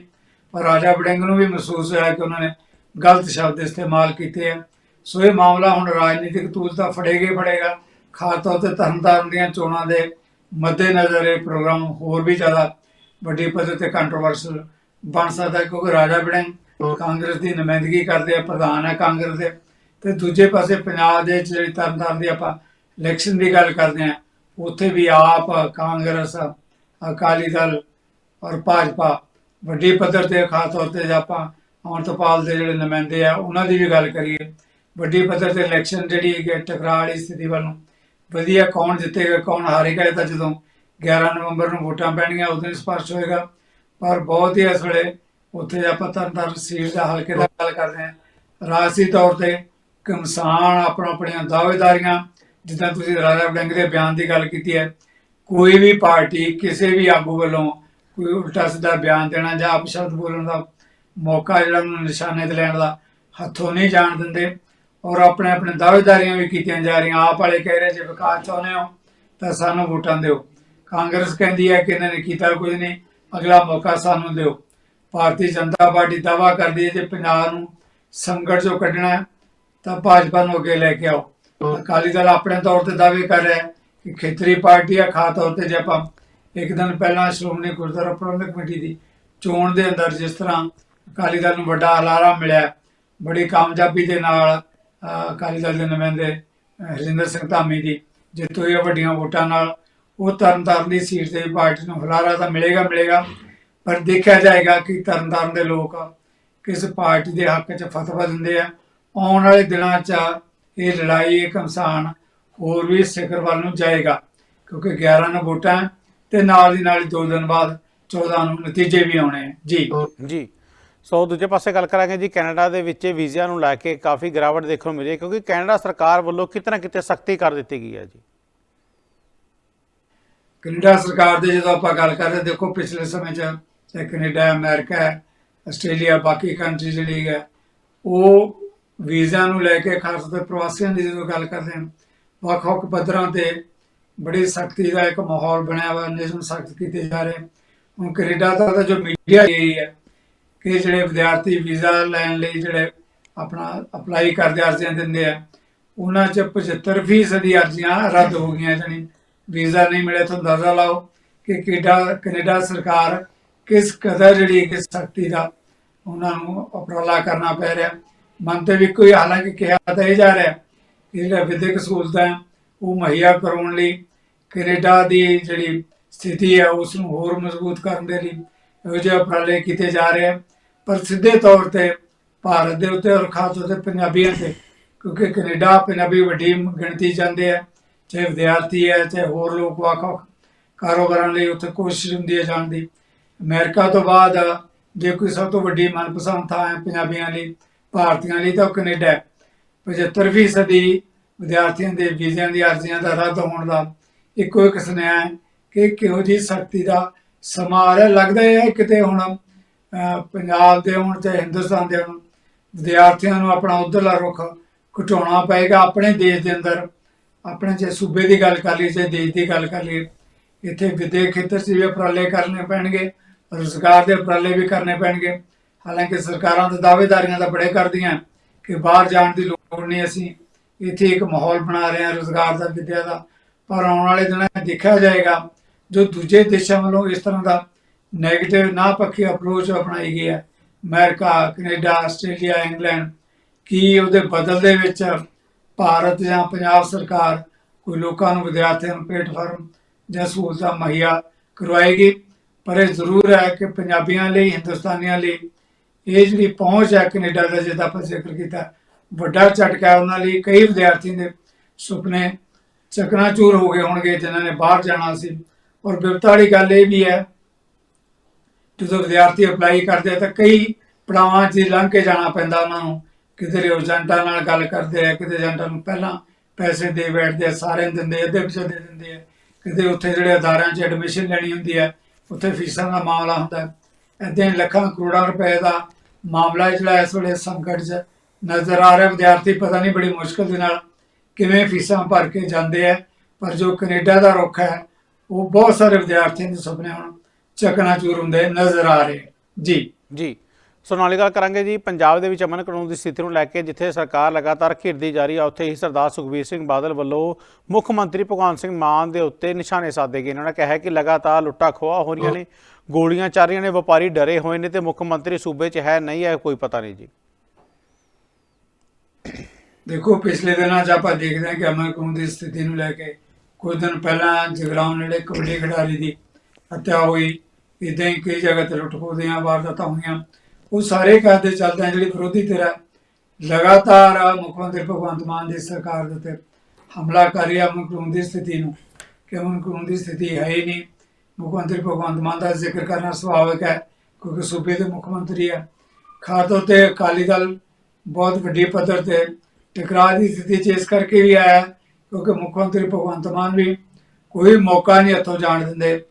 ਪਰ ਰਾਜਾ ਬੜਿੰਗ ਨੂੰ ਵੀ ਮਹਿਸੂਸ ਹੋਇਆ ਕਿ ਉਹਨਾਂ ਨੇ ਗਲਤ ਸ਼ਬਦ ਇਸਤੇਮਾਲ ਕੀਤੇ ਆ। ਸੋ ਇਹ ਮਾਮਲਾ ਹੁਣ ਰਾਜਨੀਤਿਕ ਤੂਲ ਤਾਂ ਫੜੇਗੇ ਫੜੇਗਾ। ਖਾਸ ਤੌਰ ਤੇ ਤਰਨਤਾਰਨ ਦੀਆਂ ਚੋਣਾਂ ਦੇ ਮੱਦੇਨਜ਼ਰ ਇਹ ਪ੍ਰੋਗਰਾਮ ਹੋਰ ਵੀ ਜ਼ਿਆਦਾ ਵੱਡੀ ਪੱਧਰ ਤੇ ਕੰਟਰੋਵਰਸ਼ਲ ਬਣ ਸਕਦਾ ਕਿਉਂਕਿ ਰਾਜਾ ਵੜਿੰਗ ਕਾਂਗਰਸ ਦੀ ਨੁਮਾਇੰਦਗੀ ਕਰਦੇ ਆ, ਪ੍ਰਧਾਨ ਹੈ ਕਾਂਗਰਸ ਦੇ। ਤੇ ਦੂਜੇ ਪਾਸੇ ਪੰਜਾਬ ਦੇ ਵਿੱਚ ਜਿਹੜੀ ਤਰਨਤਾਰਨ ਦੀ ਆਪਾਂ ਇਲੈਕਸ਼ਨ ਦੀ ਗੱਲ ਕਰਦੇ ਆ, ਉੱਥੇ ਵੀ ਆਪ ਕਾਂਗਰਸ, ਅਕਾਲੀ ਦਲ ਔਰ ਭਾਜਪਾ ਵੱਡੀ ਪੱਧਰ ਤੇ ਖਾਸ ਤੌਰ ਤੇ ਆਪਾਂ ਅਮਰਤਪਾਲ ਦੇ ਜਿਹੜੇ ਨੁਮਾਇੰਦੇ ਆ, ਉਹਨਾਂ ਦੀ ਵੀ ਗੱਲ ਕਰੀਏ। ਵੱਡੀ ਪੱਧਰ ਤੇ ਇਲੈਕਸ਼ਨ ਜਿਹੜੀ ਹੈ ਟਕਰਾਅ ਵਾਲੀ ਸਥਿਤੀ ਵੱਲ ਵਧੀਆ ਕੌਣ ਜਿੱਤੇਗਾ, ਕੌਣ ਹਾਰੇਗਾ, ਇਹ ਤਾਂ ਜਦੋਂ 11 ਨਵੰਬਰ ਨੂੰ ਵੋਟਾਂ ਪੈਣਗੀਆਂ, ਉਸ ਦਿਨ ਸਪਸ਼ਟ ਹੋਏਗਾ। ਪਰ ਬਹੁਤ ਹੀ ਇਸ ਵੇਲੇ ਉੱਥੇ ਆਪਾਂ ਤਰਨਤਾਰਨ ਸੀਟ ਦਾ ਹਲਕੇ ਦਾ ਗੱਲ ਕਰਦੇ ਹਾਂ। ਰਾਜਸੀ ਤੌਰ ਤੇ ਕਿਸਾਨ ਆਪਣਾ ਆਪਣੀਆਂ ਦਾਅਵੇਦਾਰੀਆਂ, ਜਿੱਦਾਂ ਤੁਸੀਂ ਰਾਜਾ ਵੜਿੰਗ ਦੇ ਬਿਆਨ ਦੀ ਗੱਲ ਕੀਤੀ ਹੈ, ਕੋਈ ਵੀ ਪਾਰਟੀ ਕਿਸੇ ਵੀ ਆਗੂ ਵੱਲੋਂ ਕੋਈ ਉਲਟਾ ਸਿੱਧਾ ਬਿਆਨ ਦੇਣਾ ਜਾਂ ਅਪਸ਼ਬਦ ਬੋਲਣ ਦਾ ਮੌਕਾ ਜਿਹੜਾ ਉਹਨੂੰ ਨਿਸ਼ਾਨੇ ਤੇ ਲੈਣ ਦਾ ਹੱਥੋਂ ਨਹੀਂ ਜਾਣ ਦਿੰਦੇ ਔਰ ਆਪਣੇ ਆਪਣੇ ਦਾਅਵੇਦਾਰੀਆਂ ਵੀ ਕੀਤੀਆਂ ਜਾ ਰਹੀਆਂ। ਆਪ ਵਾਲੇ ਕਹਿ ਰਹੇ, ਜੇ ਵਿਕਾਸ ਚਾਹੁੰਦੇ ਹੋ ਤਾਂ ਸਾਨੂੰ ਵੋਟਾਂ ਦਿਓ। ਕਾਂਗਰਸ ਕਹਿੰਦੀ ਹੈ ਕਿ ਇਹਨਾਂ ਨੇ ਕੀਤਾ ਕੁਝ ਨਹੀਂ, ਅਗਲਾ ਮੌਕਾ ਸਾਨੂੰ ਦਿਓ। ਭਾਰਤੀ ਜਨਤਾ ਪਾਰਟੀ ਦਾਵਾ ਕਰਦੀ ਹੈ ਜੇ ਪੰਜਾਬ ਨੂੰ ਸੰਕਟ ਚੋਂ ਕੱਢਣਾ ਹੈ ਤਾਂ ਭਾਜਪਾ ਨੂੰ ਅੱਗੇ ਲੈ ਕੇ ਆਓ। ਅਕਾਲੀ ਦਲ ਆਪਣੇ ਤੌਰ ਤੇ ਦਾਅਵੇ ਕਰ ਰਿਹਾ ਹੈ ਕਿ ਖੇਤਰੀ ਪਾਰਟੀ ਆ, ਖਾਸ ਤੌਰ ਤੇ ਜੇ ਆਪਾਂ ਇੱਕ ਦਿਨ ਪਹਿਲਾਂ ਸ਼੍ਰੋਮਣੀ ਗੁਰਦੁਆਰਾ ਪ੍ਰਬੰਧਕ ਕਮੇਟੀ ਦੀ ਚੋਣ ਦੇ ਅੰਦਰ ਜਿਸ ਤਰ੍ਹਾਂ ਅਕਾਲੀ ਦਲ ਨੂੰ ਵੱਡਾ ਹਲਾਰਾ ਮਿਲਿਆ। ਬੜੀ ਕਾਮਯਾਬੀ ਦੇ ਨਾਲ ਅਕਾਲੀ ਦਲ ਦੇ ਨੁਮਾਇੰਦੇ ਹਰਿੰਦਰ ਸਿੰਘ ਧਾਮੀ ਦੀ ਜਿੱਤ ਹੋਈ ਵੱਡੀਆਂ ਵੋਟਾਂ ਨਾਲ। ਉਹ ਤਰਨਤਾਰਨ ਦੀ ਸੀਟ ਤੇ ਪਾਰਟੀ ਨੂੰ ਹਲਾਰਾ ਤਾਂ ਮਿਲੇਗਾ ਮਿਲੇਗਾ, ਪਰ ਦੇਖਿਆ ਜਾਏਗਾ ਕਿ ਤਰਨਤਾਰਨ ਦੇ ਲੋਕ ਕਿਸ ਪਾਰਟੀ ਦੇ ਹੱਕ 'ਚ ਫਤਵਾ ਦਿੰਦੇ ਆ। ਆਉਣ ਵਾਲੇ ਦਿਨਾਂ 'ਚ ਇਹ ਲੜਾਈ ਇੱਕ ਇਨਸਾਨ ਹੋਰ ਵੀ ਸਿਖਰ ਵੱਲ ਨੂੰ ਜਾਏਗਾ, ਕਿਉਂਕਿ 11 ਨੂੰ ਵੋਟਾਂ ਹੈ ਤੇ ਨਾਲ ਦੀ ਨਾਲ ਹੀ ਦੋ ਦਿਨ ਬਾਅਦ 14 ਨੂੰ ਨਤੀਜੇ ਵੀ ਆਉਣੇ ਹੈ ਜੀ। ਜੀ। ਸੋ ਦੂਜੇ ਪਾਸੇ ਗੱਲ ਕਰਾਂਗੇ ਜੀ, ਕੈਨੇਡਾ ਦੇ ਵਿੱਚ ਵੀਜ਼ਿਆਂ ਨੂੰ ਲੈ ਕੇ ਕਾਫੀ ਗਿਰਾਵਟ ਦੇਖਣ ਨੂੰ ਮਿਲੀ ਹੈ, ਕਿਉਂਕਿ ਕੈਨੇਡਾ ਸਰਕਾਰ ਵੱਲੋਂ ਕਿਤੇ ਕਿਤੇ ਸਖਤੀ ਕਰ ਦਿੱਤੀ ਗਈ ਹੈ ਜੀ। ਕੈਨੇਡਾ ਸਰਕਾਰ ਦੇ ਜਦੋਂ ਆਪਾਂ ਗੱਲ ਕਰਦੇ, ਦੇਖੋ ਪਿਛਲੇ ਸਮੇਂ 'ਚ ਕੈਨੇਡਾ, ਅਮਰੀਕਾ, ਆਸਟ੍ਰੇਲੀਆ, ਬਾਕੀ ਕੰਟਰੀ ਜਿਹੜੀ ਹੈ, ਉਹ ਵੀਜ਼ਾ ਨੂੰ ਲੈ ਕੇ ਖਾਸ ਤੌਰ ਤੇ ਪ੍ਰਵਾਸੀਆਂ ਦੀ ਜਦੋਂ ਗੱਲ ਕਰਦੇ ਹਾਂ, ਵੱਖ-ਵੱਖ ਪੱਧਰਾਂ ਤੇ ਬੜੀ ਸਖਤੀ ਦਾ ਇੱਕ ਮਾਹੌਲ ਬਣਿਆ ਹੋਇਆ ਨਿਯਮ ਸਖਤ ਕੀਤੇ ਜਾ ਰਹੇ। ਹੁਣ ਕੈਨੇਡਾ ਦਾ ਜੋ ਮੀਡੀਆ ਹੈ ਕਿ ਜਿਹੜੇ ਵਿਦਿਆਰਥੀ ਵੀਜ਼ਾ ਲੈਣ ਲਈ ਜਿਹੜੇ ਆਪਣਾ ਅਪਲਾਈ ਕਰਦੇ ਅਰਜ਼ੀਆਂ ਦਿੰਦੇ ਆ, ਉਹਨਾਂ 'ਚ 75% ਦੀ ਅਰਜ਼ੀਆਂ ਰੱਦ ਹੋ ਗਈਆਂ, ਜਾਣੀ ਵੀਜ਼ਾ ਨਹੀਂ ਮਿਲਿਆ, ਤਾਂ ਅੰਦਾਜ਼ਾ ਲਾਓ ਕਿ ਕੈਨੇਡਾ ਕੈਨੇਡਾ ਸਰਕਾਰ ਕਿਸ ਕਦਰ ਜਿਹੜੀ ਕਿ ਸਖਤੀ ਦਾ ਉਹਨਾਂ ਨੂੰ ਉਪਰਾਲਾ ਕਰਨਾ ਪੈ ਰਿਹਾ। ਮਨ ਤੇ ਵੀ ਕੋਈ ਹਾਲਾਂਕਿ ਕਿਹਾ ਤਾਂ ਇਹ ਜਾ ਰਿਹਾ ਕਿ ਜਿਹੜਾ ਵਿਦਿਅਕ ਸਹੂਲਤਾਂ ਉਹ ਮੁਹੱਈਆ ਕਰਾਉਣ ਲਈ ਕੈਨੇਡਾ ਦੀ ਜਿਹੜੀ ਸਥਿਤੀ ਹੈ, ਉਸ ਨੂੰ ਹੋਰ ਮਜ਼ਬੂਤ ਕਰਨ ਦੇ ਲਈ ਇਹੋ ਜਿਹੇ ਉਪਰਾਲੇ ਕੀਤੇ ਜਾ ਰਹੇ ਆ। ਪਰ ਸਿੱਧੇ ਤੌਰ ਤੇ ਭਾਰਤ ਦੇ ਉੱਤੇ ਔਰ ਖਾਸ ਤੌਰ ਤੇ ਪੰਜਾਬੀਆਂ ਤੇ, ਕਿਉਂਕਿ ਕੈਨੇਡਾ ਪੰਜਾਬੀ ਵੱਡੀ ਗਿਣਤੀ ਜਾਂਦੇ ਆ, ਚਾਹੇ ਵਿਦਿਆਰਥੀ ਹੈ ਚਾਹੇ ਹੋਰ ਲੋਕ ਵੱਖ-ਵੱਖ ਕਾਰੋਬਾਰਾਂ ਲਈ ਉੱਥੇ ਕੋਸ਼ਿਸ਼ ਹੁੰਦੀ ਹੈ ਜਾਣ ਦੀ। ਅਮਰੀਕਾ ਤੋਂ ਬਾਅਦ ਜੇ ਕੋਈ ਸਭ ਤੋਂ ਵੱਡੀ ਮਨਪਸੰਦ ਥਾਂ ਹੈ ਪੰਜਾਬੀਆਂ ਲਈ, ਭਾਰਤੀਆਂ ਲਈ ਤਾਂ ਉਹ ਕੈਨੇਡਾ ਹੈ। 75% ਸਦੀ ਵਿਦਿਆਰਥੀਆਂ ਦੇ ਵੀਜ਼ਿਆਂ ਦੀ ਅਰਜ਼ੀਆਂ ਦਾ ਰੱਦ ਹੋਣ ਦਾ ਇੱਕੋ ਇੱਕ ਸੁਨੇਹਾ ਹੈ ਕਿ ਕਿਹੋ ਜੀ ਸ਼ਕਤੀ ਦਾ ਸਮਾਰ ਹੈ ਲੱਗਦਾ ਹੈ ਕਿਤੇ ਹੁਣ ਪੰਜਾਬ ਦੇ ਹੁਣ ਤੇ ਹਿੰਦੁਸਤਾਨ ਦੇ ਹੁਣ, ਵਿਦਿਆਰਥੀਆਂ ਨੂੰ ਆਪਣਾ ਉਧਰਲਾ ਰੁਖ ਘਟਾਉਣਾ ਪਏਗਾ ਆਪਣੇ ਦੇਸ਼ ਦੇ ਅੰਦਰ। ਆਪਣੇ ਜੇ ਸੂਬੇ ਦੀ ਗੱਲ ਕਰ ਲਈ ਜੇ ਦੇਸ਼ ਦੀ ਗੱਲ ਕਰ ਲਈ ਇੱਥੇ ਵਿਦਿਅਕ ਖੇਤਰ 'ਚ ਵੀ ਉਪਰਾਲੇ ਕਰਨੇ ਪੈਣਗੇ, ਰੁਜ਼ਗਾਰ ਦੇ ਉਪਰਾਲੇ ਵੀ ਕਰਨੇ ਪੈਣਗੇ। ਹਾਲਾਂਕਿ ਸਰਕਾਰਾਂ ਦੇ ਦਾਅਵੇਦਾਰੀਆਂ ਤਾਂ ਬੜੇ ਕਰਦੀਆਂ ਕਿ ਬਾਹਰ ਜਾਣ ਦੀ ਲੋੜ ਨਹੀਂ ਅਸੀਂ। ਇੱਥੇ ਇੱਕ ਮਾਹੌਲ ਬਣਾ ਰਹੇ ਹਾਂ ਰੁਜ਼ਗਾਰ ਦਾ, ਵਿਦਿਆ ਦਾ। ਪਰ ਆਉਣ ਵਾਲੇ ਦਿਨਾਂ ਦੇਖਿਆ ਜਾਏਗਾ, ਜੋ ਦੂਜੇ ਦੇਸ਼ਾਂ ਵੱਲੋਂ ਇਸ ਤਰ੍ਹਾਂ ਦਾ ਨੈਗੇਟਿਵ ਨਾ ਪੱਖੀ ਅਪਰੋਚ ਅਪਣਾਈ ਗਈ ਹੈ ਅਮਰੀਕਾ ਕੈਨੇਡਾ ਆਸਟ੍ਰੇਲੀਆ ਇੰਗਲੈਂਡ ਕੀ ਉਹਦੇ ਬਦਲ ਦੇ ਵਿੱਚ ਭਾਰਤ ਜਾਂ ਪੰਜਾਬ ਸਰਕਾਰ ਕੋਈ ਲੋਕਾਂ ਨੂੰ ਵਿਦਿਆਰਥੀਆਂ ਨੂੰ ਪਲੇਟਫਾਰਮ ਜਾਂ ਸਹੂਲਤਾਂ ਮੁਹੱਈਆ ਕਰਵਾਏਗੀ ਪਰ ਇਹ ਜ਼ਰੂਰ ਹੈ ਕਿ ਪੰਜਾਬੀਆਂ ਲਈ ਹਿੰਦੁਸਤਾਨੀਆਂ ਲਈ ਇਹ ਜਿਹੜੀ ਪਹੁੰਚ ਹੈ ਕੈਨੇਡਾ ਦਾ ਜਿਹਦਾ ਆਪਾਂ ਜ਼ਿਕਰ ਕੀਤਾ ਵੱਡਾ ਝਟਕਾ ਹੈ ਉਹਨਾਂ ਲਈ ਕਈ ਵਿਦਿਆਰਥੀ ਦੇ ਸੁਪਨੇ ਚਕਨਾਚੂਰ ਹੋ ਗਏ ਹੋਣਗੇ ਜਿਨ੍ਹਾਂ ਨੇ ਬਾਹਰ ਜਾਣਾ ਸੀ ਔਰ ਬਿਪਤਾ ਵਾਲੀ ਗੱਲ ਇਹ ਵੀ ਹੈ ਜਦੋਂ ਵਿਦਿਆਰਥੀ ਅਪਲਾਈ ਕਰਦੇ ਆ ਤਾਂ ਕਈ ਪੜਾਵਾਂ 'ਚ ਲੰਘ ਕੇ ਜਾਣਾ ਪੈਂਦਾ ਉਹਨਾਂ ਨੂੰ। ਕਿਤੇ ਏਜੰਟਾਂ ਨਾਲ ਗੱਲ ਕਰਦੇ ਆ, ਕਿਤੇ ਏਜੰਟਾਂ ਨੂੰ ਪਹਿਲਾਂ ਪੈਸੇ ਦੇ ਬੈਠਦੇ ਆ ਸਾਰੇ ਨੂੰ ਦਿੰਦੇ ਅੱਧੇ ਪਿੱਛੇ ਦੇ ਦਿੰਦੇ ਆ। ਕਿਤੇ ਉੱਥੇ ਜਿਹੜੇ ਅਦਾਰਿਆਂ 'ਚ ਐਡਮਿਸ਼ਨ ਲੈਣੀ ਹੁੰਦੀ ਹੈ ਉੱਥੇ ਫੀਸਾਂ ਦਾ ਮਾਮਲਾ ਹੁੰਦਾ। ਹੈ ਹੀ ਲੱਖਾਂ ਕਰੋੜਾਂ ਰੁਪਏ ਦਾ ਮਾਮਲਾ ਜਿਹੜਾ ਇਸ ਵੇਲੇ ਸੰਕਟ 'ਚ ਨਜ਼ਰ ਆ ਰਿਹਾ। ਵਿਦਿਆਰਥੀ ਪਤਾ ਨਹੀਂ ਬੜੀ ਮੁਸ਼ਕਲ ਦੇ ਨਾਲ ਕਿਵੇਂ ਫੀਸਾਂ ਭਰ ਕੇ ਜਾਂਦੇ ਆ, ਪਰ ਜੋ ਕੈਨੇਡਾ ਦਾ ਰੁੱਖ ਹੈ, ਉਹ ਬਹੁਤ ਸਾਰੇ ਵਿਦਿਆਰਥੀਆਂ ਦੇ ਸੁਪਨੇ ਹੁਣ ਚਕਨਾਚੂਰ ਹੁੰਦੇ ਨਜ਼ਰ ਆ ਰਹੇ ਜੀ। ਜੀ। ਸੋ ਨਾਲ ਹੀ ਗੱਲ ਕਰਾਂਗੇ ਜੀ ਪੰਜਾਬ ਦੇ ਵਿੱਚ ਅਮਨ ਕਾਨੂੰਨ ਦੀ ਸਥਿਤੀ ਨੂੰ ਲੈ ਕੇ ਜਿੱਥੇ ਸਰਕਾਰ ਲਗਾਤਾਰ ਘਿਰਦੀ ਜਾ ਰਹੀ ਆ ਉੱਥੇ ਹੀ ਸਰਦਾਰ ਸੁਖਬੀਰ ਸਿੰਘ ਬਾਦਲ ਵੱਲੋਂ ਮੁੱਖ ਮੰਤਰੀ ਭਗਵੰਤ ਸਿੰਘ ਮਾਨ ਦੇ ਉੱਤੇ ਨਿਸ਼ਾਨੇ ਸਾਧੇ ਗਏ ਇਹਨਾਂ ਨੇ ਕਿਹਾ ਹੈ ਕਿ ਲਗਾਤਾਰ ਲੁੱਟਾਂ ਖੋਹਾਂ ਹੋ ਰਹੀਆਂ ਨੇ ਗੋਲੀਆਂ ਚੱਲ ਰਹੀਆਂ ਨੇ ਵਪਾਰੀ ਡਰੇ ਹੋਏ ਨੇ ਤੇ ਮੁੱਖ ਮੰਤਰੀ ਸੂਬੇ 'ਚ ਹੈ ਨਹੀਂ ਹੈ ਕੋਈ ਪਤਾ ਨਹੀਂ ਜੀ। ਦੇਖੋ ਪਿਛਲੇ ਦਿਨਾਂ 'ਚ ਆਪਾਂ ਦੇਖਦੇ ਹਾਂ ਕਿ ਅਮਨ ਕਾਨੂੰਨ ਦੀ ਸਥਿਤੀ ਨੂੰ ਲੈ ਕੇ ਕੁਝ ਦਿਨ ਪਹਿਲਾਂ ਜਗਰਾਉਂ ਨੇੜੇ ਕਬੱਡੀ ਖਿਡਾਰੀ ਦੀ ਹੱਤਿਆ ਹੋਈ। ਇਦਾਂ ਹੀ ਕਈ ਜਗ੍ਹਾ ਤੇ ਲੁੱਟ ਖੋਹ ਵਾਰਦਾਤਾਂ ਹੋਈਆਂ। ਉਹ ਸਾਰੇ ਕਾਹਦੇ ਚੱਲਦੇ ਆ, ਜਿਹੜੀ ਵਿਰੋਧੀ ਧਿਰ ਹੈ ਲਗਾਤਾਰ ਮੁੱਖ ਮੰਤਰੀ ਭਗਵੰਤ ਮਾਨ ਦੀ ਸਰਕਾਰ ਦੇ ਉੱਤੇ ਹਮਲਾ ਕਰ ਰਹੀ ਹੈ ਅਮਨ ਕਾਨੂੰਨ ਦੀ ਸਥਿਤੀ ਨੂੰ। ਕਿ ਅਮਨ ਕਾਨੂੰਨ ਦੀ ਸਥਿਤੀ ਹੈ ਹੀ ਨਹੀਂ। ਮੁੱਖ ਮੰਤਰੀ ਭਗਵੰਤ ਮਾਨ ਦਾ ਜ਼ਿਕਰ ਕਰਨਾ ਸੁਭਾਵਿਕ ਹੈ, ਕਿਉਂਕਿ ਸੂਬੇ ਦੇ ਮੁੱਖ ਮੰਤਰੀ ਹੈ ਖਾਸ ਤੌਰ ਤੇ ਅਕਾਲੀ ਦਲ ਬਹੁਤ ਵੱਡੀ ਪੱਧਰ ਤੇ ਟਕਰਾਅ ਦੀ ਸਥਿਤੀ 'ਚ ਇਸ ਕਰਕੇ ਵੀ ਆਇਆ, ਕਿਉਂਕਿ ਮੁੱਖ ਮੰਤਰੀ ਭਗਵੰਤ ਮਾਨ ਵੀ ਕੋਈ ਮੌਕਾ ਨਹੀਂ ਹੱਥੋਂ ਜਾਣ ਦਿੰਦੇ।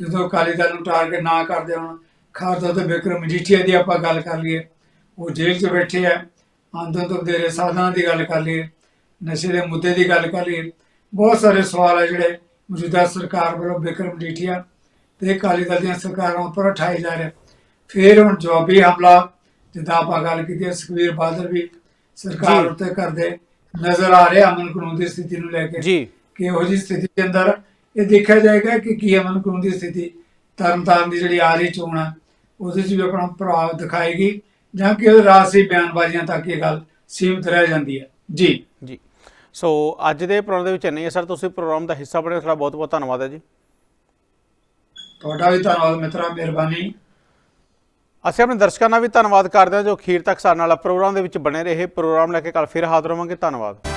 ਜਦੋਂ ਅਕਾਲੀ ਦਲ ਨੂੰ ਟਾਰਗੇਟ ਨਾ ਕਰਦੇ ਹੋਣ ਖਾਸ ਤੌਰ ਤੇ ਵਿਕਰਮ ਮਜੀਠੀਆ ਦੀ ਆਪਾਂ ਗੱਲ ਕਰ ਲਈਏ ਉਹ ਜੇਲ੍ਹ 'ਚ ਬੈਠੇ ਆ ਆਮਦਨ ਤੋਂ ਵਧੇਰੇ ਸਾਧਨਾਂ ਦੀ ਗੱਲ ਕਰ ਲਈਏ ਨਸ਼ੇ ਦੇ ਮੁੱਦੇ ਦੀ ਗੱਲ ਕਰ ਲਈਏ ਬਹੁਤ ਸਾਰੇ ਸਵਾਲ ਹੈ ਜਿਹੜੇ ਮੌਜੂਦਾ ਸਰਕਾਰ ਵੱਲੋਂ ਵਿਕਰਮ ਮਜੀਠੀਆ ਤੇ ਅਕਾਲੀ ਦਲ ਦੀਆਂ ਸਰਕਾਰਾਂ ਉੱਪਰ ਉਠਾਏ ਜਾ ਰਹੇ ਫਿਰ ਹੁਣ ਜਵਾਬੀ ਹਮਲਾ ਜਿੱਦਾਂ ਆਪਾਂ ਗੱਲ ਕੀਤੀ ਹੈ ਸੁਖਬੀਰ ਬਾਦਲ ਵੀ ਸਰਕਾਰ ਜੀ। ਉੱਤੇ ਕਰਦੇ ਨਜ਼ਰ ਆ ਰਿਹਾ ਅਮਨ ਕਾਨੂੰਨ ਦੀ ਸਥਿਤੀ ਨੂੰ ਲੈ ਕੇ ਜੀ ਕਿ ਇਹੋ ਜਿਹੀ ਸਥਿਤੀ ਦੇ ਅੰਦਰ ਇਹ ਦੇਖਿਆ ਜਾਏਗਾ ਕਿ ਕੀ ਅਮਨ ਕਾਨੂੰਨ ਦੀ ਸਥਿਤੀ ਤਰਨਤਾਰਨ ਦੀ ਜਿਹੜੀ ਆ ਰਹੀ ਚੋਣ ਹੈ ਉਹਦੇ 'ਚ ਵੀ ਆਪਣਾ ਪ੍ਰਭਾਵ ਦਿਖਾਏਗੀ ਜਾਂ ਕਿ ਉਹ ਰਾਸੀ ਬਿਆਨਬਾਜ਼ੀਆਂ ਤੱਕ ਇਹ ਗੱਲ ਸੀਮਿਤ ਰਹਿ ਜਾਂਦੀ ਹੈ। ਜੀ। ਜੀ। ਸੋ ਅੱਜ ਦੇ ਪ੍ਰੋਗਰਾਮ ਦੇ ਵਿੱਚ ਇੰਨਾ ਹੀ ਹੈ ਸਰ। ਤੁਸੀਂ ਪ੍ਰੋਗਰਾਮ ਦਾ ਹਿੱਸਾ ਬਣੇ ਤੁਹਾਡਾ ਬਹੁਤ ਬਹੁਤ ਧੰਨਵਾਦ ਹੈ ਜੀ। ਤੁਹਾਡਾ ਵੀ ਧੰਨਵਾਦ ਮਿੱਤਰਾ ਮਿਹਰਬਾਨੀ। ਅਸੀਂ ਆਪਣੇ ਦਰਸ਼ਕਾਂ ਦਾ ਵੀ ਧੰਨਵਾਦ ਕਰਦੇ ਹਾਂ ਜੋ ਅਖੀਰ ਤੱਕ ਸਾਡੇ ਨਾਲ ਪ੍ਰੋਗਰਾਮ ਦੇ ਵਿੱਚ ਬਣੇ ਰਹੇ। ਪ੍ਰੋਗਰਾਮ ਲੈ ਕੇ ਕੱਲ ਫਿਰ ਹਾਜ਼ਰ ਹੋਵਾਂਗੇ। ਧੰਨਵਾਦ।